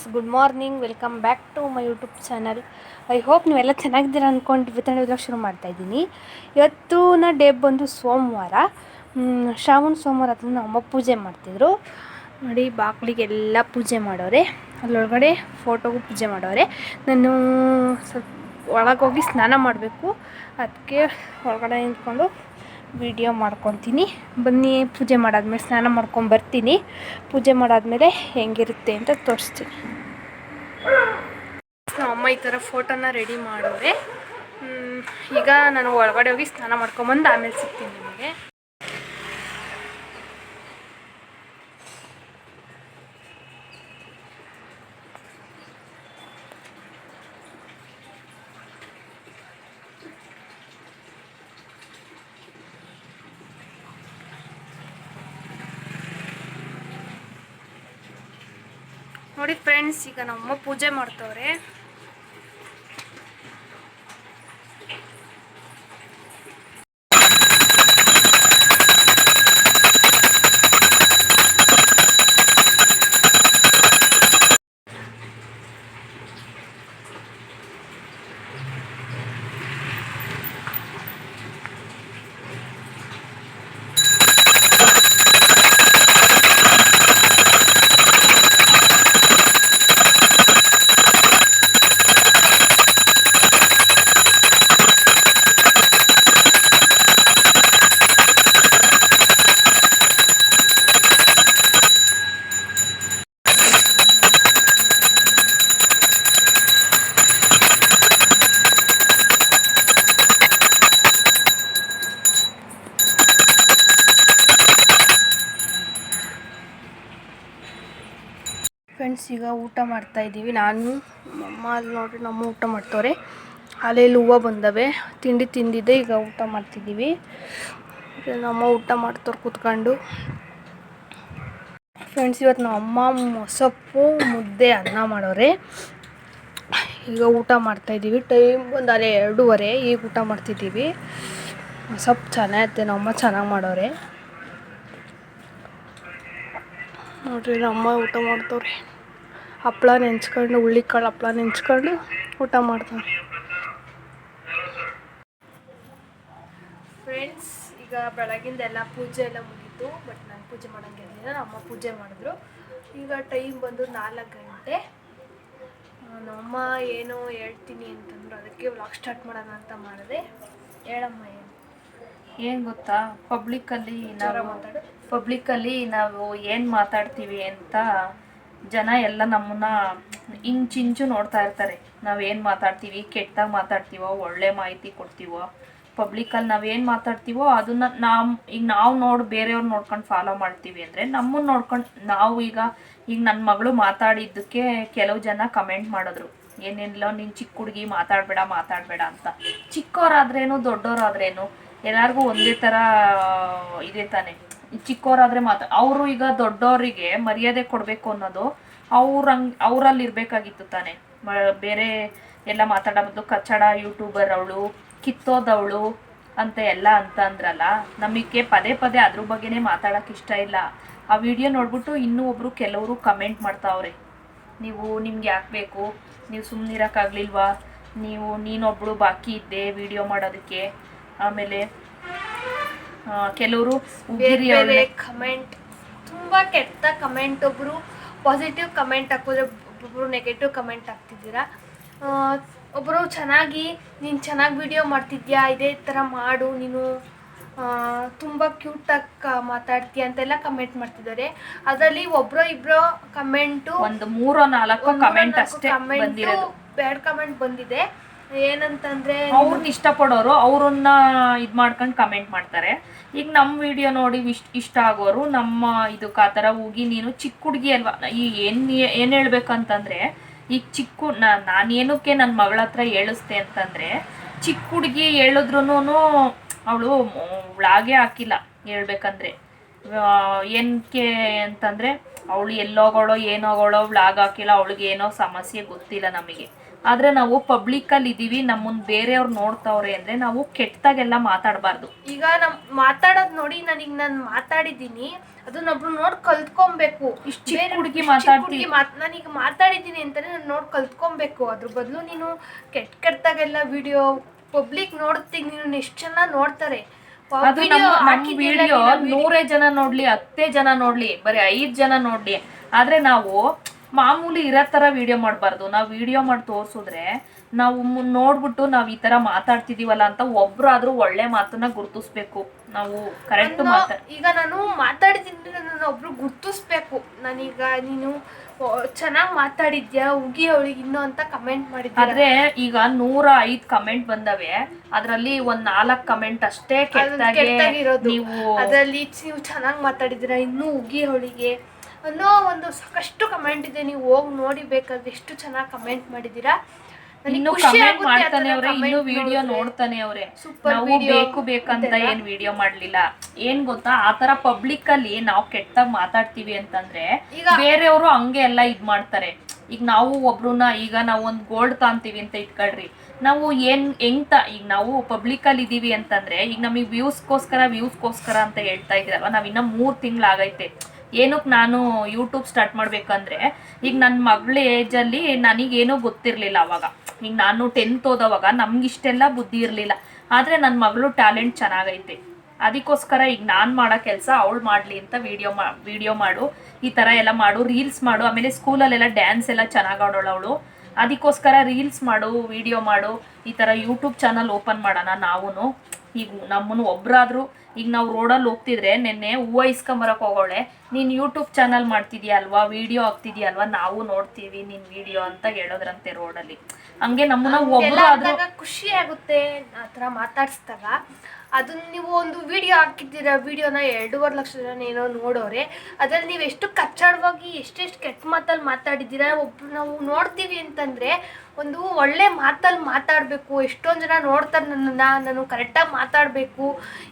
Friends, good morning. Welcome back to my YouTube channel. I hope ನೀವೆಲ್ಲ ಚೆನ್ನಾಗಿದ್ದೀರ ಅಂದ್ಕೊಂಡು ವಿತರಣೆ ಶುರು ಮಾಡ್ತಾಯಿದ್ದೀನಿ ಇವತ್ತಿನ ಡೇ ಬಂದು ಸೋಮವಾರ. ಶ್ರಾವಣ ಸೋಮವಾರ ಅದನ್ನು ನಮ್ಮ ಅಮ್ಮ ಪೂಜೆ ಮಾಡ್ತಿದ್ರು. ನೋಡಿ ಬಾಗಿಲಿಗೆಲ್ಲ ಪೂಜೆ ಮಾಡೋರೆ. ಅಲ್ಲೊಳಗಡೆ ಫೋಟೋಗೂ ಪೂಜೆ ಮಾಡೋರೆ. ನಾನು ಸ್ವಲ್ಪ ಒಳಗೋಗಿ ಸ್ನಾನ ಮಾಡಬೇಕು. ಅದಕ್ಕೆ ಒಳಗಡೆ ನಿಂತ್ಕೊಂಡು ವಿಡಿಯೋ ಮಾಡ್ಕೊತೀನಿ. ಬನ್ನಿ, ಪೂಜೆ ಮಾಡಾದ್ಮೇಲೆ ಸ್ನಾನ ಮಾಡ್ಕೊಂಡು ಬರ್ತೀನಿ. ಪೂಜೆ ಮಾಡಾದ್ಮೇಲೆ ಹೆಂಗಿರುತ್ತೆ ಅಂತ ತೋರಿಸ್ತೀನಿ. ಅಮ್ಮ ಈ ಥರ ಫೋಟೋನ ರೆಡಿ ಮಾಡೋರೆ ಈಗ ನಾನು ಒಳಗಡೆ ಹೋಗಿ ಸ್ನಾನ ಮಾಡ್ಕೊಂಬಂದು ಆಮೇಲೆ ಸಿಗ್ತೀನಿ ನಿಮಗೆ. ನೋಡಿ ಫ್ರೆಂಡ್ಸ್ ಈಗ ನಮ್ಮ ಪೂಜೆ ಮಾಡ್ತವ್ರೆ ಫ್ರೆಂಡ್ಸ್ ಈಗ ಊಟ ಮಾಡ್ತಾ ಇದ್ದೀವಿ. ನಾನು ಅಮ್ಮ ಅಲ್ಲಿ ನೋಡ್ರಿ ನಮ್ಮ ಊಟ ಮಾಡ್ತವ್ರೆ. ಅಲ್ಲೆಲ್ಲಿ ಹೂವು ಬಂದವೆ. ತಿಂಡಿ ತಿಂದಿದ್ದೆ, ಈಗ ಊಟ ಮಾಡ್ತಿದ್ದೀವಿ. ನಮ್ಮ ಊಟ ಮಾಡ್ತವ್ರು ಕೂತ್ಕೊಂಡು. ಫ್ರೆಂಡ್ಸ್ ಇವತ್ತು ನಮ್ಮ ಅಮ್ಮ ಮೊಸಪ್ಪು ಮುದ್ದೆ, ಅನ್ನ ಮಾಡೋರೆ. ಈಗ ಊಟ ಮಾಡ್ತಾಯಿದ್ದೀವಿ ಟೈಮ್ ಒಂದು ಅಲ್ಲೇ ಎರಡೂವರೆ, ಈಗ ಊಟ ಮಾಡ್ತಿದ್ದೀವಿ. ಮೊಸಪ್ಪು ಚೆನ್ನಾಗಿರುತ್ತೆ ನಮ್ಮಮ್ಮ ಚೆನ್ನಾಗಿ ಮಾಡೋರೆ. ನೋಡ್ರಿ ನಮ್ಮಮ್ಮ ಊಟ ಮಾಡ್ತವ್ರೆ. ಹಪ್ಳ ನೆಂಚ್ಕೊಂಡು ಹುಳ್ಳಿಕಾಳು ಹಪ್ಪಳ ನೆಂಚ್ಕೊಂಡು ಊಟ ಮಾಡ್ತಾರೆ. ಫ್ರೆಂಡ್ಸ್ ಈಗ ಬೆಳಗಿಂದ ಎಲ್ಲ ಪೂಜೆ ಎಲ್ಲ ಮುಗೀತು ಬಟ್ ನಾನು ಪೂಜೆ ಮಾಡೋಂಗಿರಲಿಲ್ಲ ನಮ್ಮ ಅಮ್ಮ ಪೂಜೆ ಮಾಡಿದ್ರು. ಈಗ ಟೈಮ್ ಬಂದು ನಾಲ್ಕು ಗಂಟೆ. ನಮ್ಮಮ್ಮ ಏನು ಹೇಳ್ತೀನಿ ಅಂತಂದ್ರು ಅದಕ್ಕೆ ವ್ಲಾಗ್ ಸ್ಟಾರ್ಟ್ ಮಾಡೋಣ ಅಂತ ಮಾಡಿದೆ. ಹೇಳಮ್ಮ ಏನು? ಏನ್ ಗೊತ್ತಾ? ಪಬ್ಲಿಕ್ಕಲ್ಲಿ ನಾವು ಮಾತಾಡು. ಪಬ್ಲಿಕ್ಕಲ್ಲಿ ನಾವು ಏನು ಮಾತಾಡ್ತೀವಿ ಅಂತ ಜನ ಎಲ್ಲ ನಮ್ಮನ್ನ ಇಂಚಿಂಚು ನೋಡ್ತಾ ಇರ್ತಾರೆ. ನಾವೇನು ಮಾತಾಡ್ತೀವಿ? ಕೆಟ್ಟಾಗಿ ಮಾತಾಡ್ತೀವೋ? ಒಳ್ಳೆ ಮಾಹಿತಿ ಕೊಡ್ತೀವೋ? ಪಬ್ಲಿಕ್ಕಲ್ಲಿ ನಾವೇನು ಮಾತಾಡ್ತೀವೋ ಅದನ್ನ ನಾವು, ಈಗ ನಾವು ನೋಡಿ, ಬೇರೆಯವ್ರು ನೋಡ್ಕೊಂಡು ಫಾಲೋ ಮಾಡ್ತೀವಿ ಅಂದ್ರೆ ನಮ್ಮನ್ನು ನೋಡ್ಕೊಂಡು, ನಾವು ಈಗ ಈಗ ನನ್ನ ಮಗಳು ಮಾತಾಡಿದ್ದಕ್ಕೆ ಕೆಲವು ಜನ ಕಮೆಂಟ್ ಮಾಡಿದ್ರು. ಏನೇನಿಲ್ಲ ನೀನು ಚಿಕ್ಕ ಹುಡುಗಿ ಮಾತಾಡ್ಬೇಡ ಮಾತಾಡ್ಬೇಡ ಅಂತ. ಚಿಕ್ಕವರಾದ್ರೇನು ದೊಡ್ಡವರಾದ್ರೇನು ಎಲ್ಲಾರ್ಗೂ ಒಂದೇ ತರ, ಇದೆ ತಾನೆ. ಚಿಕ್ಕವರಾದ್ರೆ ಮಾತ್ರ. ಅವರು ಈಗ ದೊಡ್ಡವರಿಗೆ ಮರ್ಯಾದೆ ಕೊಡಬೇಕು ಅನ್ನೋದು ಅವ್ರಂಗ್ ಅವರಲ್ಲಿ ಇರಬೇಕಾಗಿತ್ತು ತಾನೆ. ಬೇರೆ ಎಲ್ಲ ಮಾತಾಡೋ ಬದಲು ಕಚ್ಚಡ ಯೂಟ್ಯೂಬರ್ ಅವಳು, ಕಿತ್ತೋದವಳು ಅಂತ ಎಲ್ಲ ಅಂತ ಅಂದ್ರಲ್ಲ, ನಮಗೆ ಪದೇ ಪದೇ ಅದ್ರ ಬಗ್ಗೆನೇ ಮಾತಾಡಕ್ ಇಷ್ಟ ಇಲ್ಲ. ಆ ವಿಡಿಯೋ ನೋಡ್ಬಿಟ್ಟು ಇನ್ನೂ ಒಬ್ರು ಕೆಲವರು ಕಮೆಂಟ್ ಮಾಡ್ತಾವ್ರೆ. ನೀವು ನಿಮ್ಗೆ ಯಾಕೆ ಬೇಕು? ನೀವು ಸುಮ್ಮನಿರಕ್ಕಾಗ್ಲಿಲ್ವಾ ನೀವು, ನೀನೊಬ್ಳು ಬಾಕಿ ಇದ್ದೆ ವಿಡಿಯೋ ಮಾಡೋದಕ್ಕೆ. ಆಮೇಲೆ ಕೆಲವರು ಕಮೆಂಟ್ ತುಂಬಾ ಕೆಟ್ಟ ಕಮೆಂಟ್ ಒಬ್ರು ಪಾಸಿಟಿವ್ ಕಮೆಂಟ್ ಹಾಕಿದ್ರೆ ಒಬ್ಬೊಬ್ರು ನೆಗೆಟಿವ್ ಕಮೆಂಟ್ ಹಾಕ್ತಿದ್ದೀರಾ? ಒಬ್ಬರು ಚೆನ್ನಾಗಿ ನೀನು ಚೆನ್ನಾಗಿ ವಿಡಿಯೋ ಮಾಡ್ತಿದ್ಯಾ? ಇದೇ ಥರ ಮಾಡು ನೀನು ಆ, ತುಂಬ ಕ್ಯೂಟಾಗಿ ಮಾತಾಡ್ತೀಯ ಅಂತೆಲ್ಲ ಕಮೆಂಟ್ ಮಾಡ್ತಿದ್ದಾರೆ. ಅದರಲ್ಲಿ ಒಬ್ರೋ ಇಬ್ರೋ ಕಮೆಂಟು ಒಂದು ಮೂರೋ ನಾಲ್ಕು ಕಮೆಂಟ್ ಅಷ್ಟೇ ಬ್ಯಾಡ್ ಕಮೆಂಟ್ ಬಂದಿದೆ. ಏನಂತಂದ್ರೆ ಅವ್ರನ್ನ ಇಷ್ಟಪಡೋರು ಅವ್ರನ್ನ ಇದ್ ಮಾಡ್ಕೊಂಡು ಕಮೆಂಟ್ ಮಾಡ್ತಾರೆ. ಈಗ ನಮ್ಮ ವಿಡಿಯೋ ನೋಡಿ ಇಷ್ಟ ಇಷ್ಟ ಆಗೋರು ನಮ್ಮ ಇದು ಆ ಥರ ಹೋಗಿ ನೀನು ಚಿಕ್ಕ ಹುಡುಗಿ ಅಲ್ವಾ? ಈಗ ಏನು ಏನ್ ಹೇಳ್ಬೇಕಂತಂದ್ರೆ, ಈಗ ಚಿಕ್ಕ ನಾನು ಏನಕ್ಕೆ ನನ್ನ ಮಗಳ ಹತ್ರ ಹೇಳಿಸ್ದೆ ಅಂತಂದ್ರೆ, ಚಿಕ್ಕ ಹುಡುಗಿ ಹೇಳಿದ್ರು ಅವಳು ವ್ಳಾಗೇ ಹಾಕಿಲ್ಲ ಹೇಳ್ಬೇಕಂದ್ರೆ. ಏನಕ್ಕೆ ಅಂತಂದ್ರೆ, ಅವಳು ಎಲ್ಲೋಗೋಳೋ ಏನೋಗೋಳೋ ವ್ಲಾಗ್ ಹಾಕಿಲ್ಲ ಅವಳಿಗೆ ಏನೋ ಸಮಸ್ಯೆ ಗೊತ್ತಿಲ್ಲ ನಮಗೆ. ಆದ್ರೆ ನಾವು ಪಬ್ಲಿಕ್ ಅಲ್ಲಿ ಇದೀವಿ ನಮ್ಮನ್ ಬೇರೆಯವ್ರು ನೋಡ್ತಾವ್ರೆ ಅಂದ್ರೆ ನಾವು ಕೆಟ್ಟದಾಗೆಲ್ಲ ಮಾತಾಡಬಾರ್ದು. ಈಗ ನಮ್ ಮಾತಾಡೋದ್ ನೋಡಿ ನನಗ್ ನಾನು ಅದನ್ನ ಒಬ್ರು ನೋಡ್ ಕಲ್ತ್ಕೊಬೇಕು. ಇಷ್ಟ್ ಚಿಕ್ಕ ಮಾತಾಡ್ತೀನಿ ಹುಡ್ಗಿ ಚಿಕ್ಕ ಮಾತಾಡ್ತಿ- ಹುಡ್ಗಿ ಮಾತ್- ನಾನೀಗ ಮಾತಾಡಿದ್ದೀನಿ ಅಂತಾನೆ ನಾನು ನೋಡ್ ಕಲ್ತ್ಕೊಬೇಕು. ಅದ್ರ ಬದಲು ನೀನು ಕೆಟ್ಟ ಕೆಟ್ಟದಾಗೆಲ್ಲ ವಿಡಿಯೋ ಪಬ್ಲಿಕ್ ನೋಡ್ತೀಗ ನೀನು ಎಷ್ಟು ಜನ ನೋಡ್ತಾರೆ. ವ- ಅದು video ನಮ್ಮ ನಮ್ಮ ಹಾಕಿದ್ಯಲ್ಲ ವಿಡಿಯೋ ನೀನು video- ನೂರೇ ಜನ ನೋಡ್ಲಿ ಹತ್ತೇ ಜನ ನೋಡ್ಲಿ ಬರೀ ಐದ್ ಜನ ನೋಡ್ಲಿ. ಆದ್ರೆ ನಾವು ಮಾಮೂಲಿ ಇರೋ ಥರ ವಿಡಿಯೋ ಮಾಡಬಾರ್ದು. ನಾವು ವಿಡಿಯೋ ಮಾಡಿ ತೋರಿಸಿದ್ರೆ ನಾವು ನೋಡ್ಬಿಟ್ಟು ನಾವು ಈ ತರ ಮಾತಾಡ್ತಿದೀವಲ್ಲ ಅಂತ ಒಬ್ರಾದ್ರೂ ಒಳ್ಳೆ ಮಾತನ್ನ ಗುರುತಿಸ್ಬೇಕು. ನಾವು ಕರೆಕ್ಟ್ ಮಾತಾಡ ಮಾತಾ ಈಗ ನಾನು ಮಾತಾಡಿದ್ದೀನಿ ನಾನು ಒಬ್ರು ಗುರ್ತಿಸ್ಬೇಕು. ನಾನೀಗ ನೀನು ಚೆನ್ನಾಗಿ ಮಾತಾಡಿದ್ಯಾ? ಉಗಿ ಅವಳಿಗೆ ಇನ್ನೂ ಅಂತ ಕಮೆಂಟ್ ಮಾಡಿದ್ದೆ ಆದ್ರೆ ಈಗ ನೂರ ಐದ್ ಕಮೆಂಟ್ ಬಂದವೆ. ಅದರಲ್ಲಿ ಒಂದ್ ನಾಲ್ಕು ಕಮೆಂಟ್ ಅಷ್ಟೇ ಕೆಟ್ಟಾಗಿರೋದು ನೀವು ಅದರಲ್ಲಿ ನೀವು ಚೆನ್ನಾಗಿ ಮಾತಾಡಿದ್ದೀರಾ? ಇನ್ನೂ ಉಗಿ ಅವಳಿಗೆ ಅನ್ನೋ ಒಂದು ಸಾಕಷ್ಟು ಕಮೆಂಟ್ ಇದೆ. ನೀವು ಹೋಗಿ ನೋಡಿ ಬೇಕಾದ್ರೆ ಎಷ್ಟು ಚೆನ್ನಾಗಿ ಕಮೆಂಟ್ ಮಾಡಿದ್ದೀರಾ. ಇನ್ನು ಕಮೆಂಟ್ ಮಾಡ್ತಾನೆ ಅವ್ರೆ ಇನ್ನು ವಿಡಿಯೋ ನೋಡ್ತಾನೆ ಅವ್ರೆ. ನಾವು ಬೇಕು ಬೇಕಂತ. ಏನ್ ವಿಡಿಯೋ ಮಾಡ್ಲಿಲ್ಲ. ಏನ್ ಗೊತ್ತಾ ಆತರ ಪಬ್ಲಿಕ್ ಅಲ್ಲಿ ನಾವು ಕೆಟ್ಟಾಗ್ ಮಾತಾಡ್ತೀವಿ ಅಂತಂದ್ರೆ ಬೇರೆಯವರು ಹಂಗೆ ಎಲ್ಲ ಇದ್ ಮಾಡ್ತಾರೆ. ಈಗ ನಾವು ಒಬ್ರುನ ಈಗ ನಾವು ಒಂದ್ ಗೋಲ್ಡ್ ತಾಂತೀವಿ ಅಂತ ಇಟ್ಕೊಳ್ರಿ. ನಾವು ಏನ್ ಹೆಂಗ್ ತ ಈಗ ನಾವು ಪಬ್ಲಿಕ್ ಅಲ್ಲಿ ಇದೀವಿ ಅಂತಂದ್ರೆ ಈಗ ನಮಗೆ ವ್ಯೂಸ್ಗೋಸ್ಕರ ವ್ಯೂಸ್ಗೋಸ್ಕರ ಅಂತ ಹೇಳ್ತಾ ಇದ್ರಲ್ವ ನಾವ್ ಇನ್ನ ಮೂರ್ ತಿಂಗಳಾಗೈತೆ ಏನಕ್ಕೆ ನಾನು ಯೂಟ್ಯೂಬ್ ಸ್ಟಾರ್ಟ್ ಮಾಡಬೇಕಂದ್ರೆ, ಈಗ ನನ್ನ ಮಗಳ ಏಜಲ್ಲಿ ನನಗೇನೂ ಗೊತ್ತಿರಲಿಲ್ಲ ಅವಾಗ. ಈಗ ನಾನು ಟೆಂತ್ ಓದೋವಾಗ ನಮ್ಗೆ ಇಷ್ಟೆಲ್ಲ ಬುದ್ಧಿ ಇರಲಿಲ್ಲ. ಆದರೆ ನನ್ನ ಮಗಳು ಟ್ಯಾಲೆಂಟ್ ಚೆನ್ನಾಗೈತೆ. ಅದಕ್ಕೋಸ್ಕರ ಈಗ ನಾನು ಮಾಡೋ ಕೆಲಸ ಅವಳು ಮಾಡಲಿ ಅಂತ ವಿಡಿಯೋ ಮಾ ವಿಡಿಯೋ ಮಾಡು, ಈ ಥರ ಎಲ್ಲ ಮಾಡು ರೀಲ್ಸ್ ಮಾಡು, ಆಮೇಲೆ ಸ್ಕೂಲಲ್ಲೆಲ್ಲ ಡ್ಯಾನ್ಸ್ ಎಲ್ಲ ಚೆನ್ನಾಗಿ ಆಡೋಳು ಅವಳು. ಅದಕ್ಕೋಸ್ಕರ ರೀಲ್ಸ್ ಮಾಡು ವಿಡಿಯೋ ಮಾಡು, ಈ ಥರ ಯೂಟ್ಯೂಬ್ ಚಾನಲ್ ಓಪನ್ ಮಾಡೋಣ ನಾವು ಈಗ ನಮ್ಮನ್ನು ಒಬ್ಬರಾದರೂ ಈಗ ನಾವು ರೋಡಲ್ಲಿ ಹೋಗ್ತಿದ್ರೆ ನಿನ್ನೆ ಹೂವು ಇಸ್ಕೊಂಬರಕ್ಕೆ ಹೋಗೋಳೆ ನೀನು ಯೂಟ್ಯೂಬ್ ಚಾನಲ್ ಮಾಡ್ತಿದ್ಯಾ ಅಲ್ವಾ ವಿಡಿಯೋ ಹಾಕ್ತಿದ್ಯಾ ಅಲ್ವಾ ನಾವು ನೋಡ್ತೀವಿ ನಿನ್ ವಿಡಿಯೋ ಅಂತ ಹೇಳೋದ್ರಂತೆ ರೋಡಲ್ಲಿ ಹಂಗೆ ನಮ್ಮನ್ನ ಅಂದಾಗ ಖುಷಿ ಆಗುತ್ತೆ ಆ ಥರ ಮಾತಾಡಿಸಿದಾಗ. ಅದನ್ನ ನೀವು ಒಂದು ವಿಡಿಯೋ ಹಾಕಿದ್ದೀರಾ ವಿಡಿಯೋನ ಎರಡೂವರೆ ಲಕ್ಷ ಜನ ಏನೋ ನೋಡೋರೆ ಅದ್ರಲ್ಲಿ ನೀವು ಎಷ್ಟು ಕಚ್ಚಾಡವಾಗಿ ಎಷ್ಟೆಷ್ಟು ಕೆಟ್ಟ ಮಾತಲ್ಲಿ ಮಾತಾಡಿದ್ದೀರಾ ಒಬ್ರು ನಾವು ನೋಡ್ತೀವಿ ಅಂತಂದರೆ ಒಂದು ಒಳ್ಳೆ ಮಾತಲ್ಲಿ ಮಾತಾಡಬೇಕು, ಎಷ್ಟೊಂದು ಜನ ನೋಡ್ತಾರೆ ನನ್ನನ್ನು, ನಾನು ಕರೆಕ್ಟಾಗಿ ಮಾತಾಡಬೇಕು.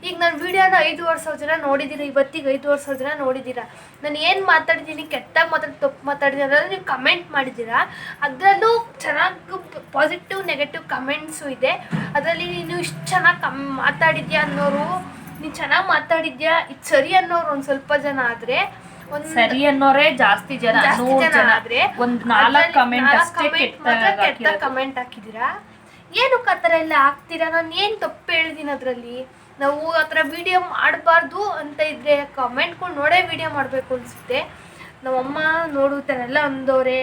ಈಗ ನಾನು ವಿಡಿಯೋನ ಐದೂವರೆ ಸಾವಿರ ಜನ ನೋಡಿದ್ದೀರ ಇವತ್ತಿಗೆ ಐದೂವರೆ ಸಾವಿರ ಜನ ನೋಡಿದ್ದೀರಾ ನಾನು ಏನು ಮಾತಾಡಿದ್ದೀನಿ ಕೆಟ್ಟಾಗಿ ಮಾತಾಡಿ, ತಪ್ಪು ಮಾತಾಡಿದ್ದೀನಿ ನೀವು ಕಮೆಂಟ್ ಮಾಡಿದ್ದೀರಾ ಅದರಲ್ಲೂ ಚೆನ್ನಾಗಿ ಪಾಸಿಟಿವ್ ನೆಗೆಟಿವ್ ಕಮೆಂಟ್ಸು ಇದೆ. ಅದರಲ್ಲಿ ನೀನು ಇಷ್ಟು ಚೆನ್ನಾಗಿ ಕಮ್, ಮಾತಾಡಿದ್ಯಾ ಅನ್ನೋರು, ನೀನು ಚೆನ್ನಾಗಿ ಮಾತಾಡಿದ್ಯಾ, ಇದು ಸರಿ ಅನ್ನೋರು ಒಂದು ಸ್ವಲ್ಪ ಜನ ಆದರೆ ಸರಿ ಅನ್ನೋರೇ ಜಾಸ್ತಿ ಜನ ನೂರ್ ಆದ್ರೆ ಒಂದ್ ನಾಲ್ಕು ಕಮೆಂಟ್ ಅಷ್ಟೇ ಕೆಟ್ಟ ಕೆಟ್ಟ ಕಮೆಂಟ್ ಹಾಕಿದಿರಾ? ಏನಕ್ಕೆ ಆ ಥರ ಎಲ್ಲ ಹಾಕ್ತೀರಾ? ನಾನು ಏನ್ ತಪ್ಪು ಹೇಳಿದೀನಿ ಅದ್ರಲ್ಲಿ? ನಾವು ಆತರ ವಿಡಿಯೋ ಮಾಡಬಾರ್ದು ಅಂತ ಇದ್ರೆ ಕಮೆಂಟ್ಗಳು ನೋಡೇ ವಿಡಿಯೋ ಮಾಡಬೇಕು ಅನ್ಸುತ್ತೆ. ನಮ್ಮಮ್ಮ ನೋಡು ಈ ಥರ ಎಲ್ಲ ಅಂದೋರೆ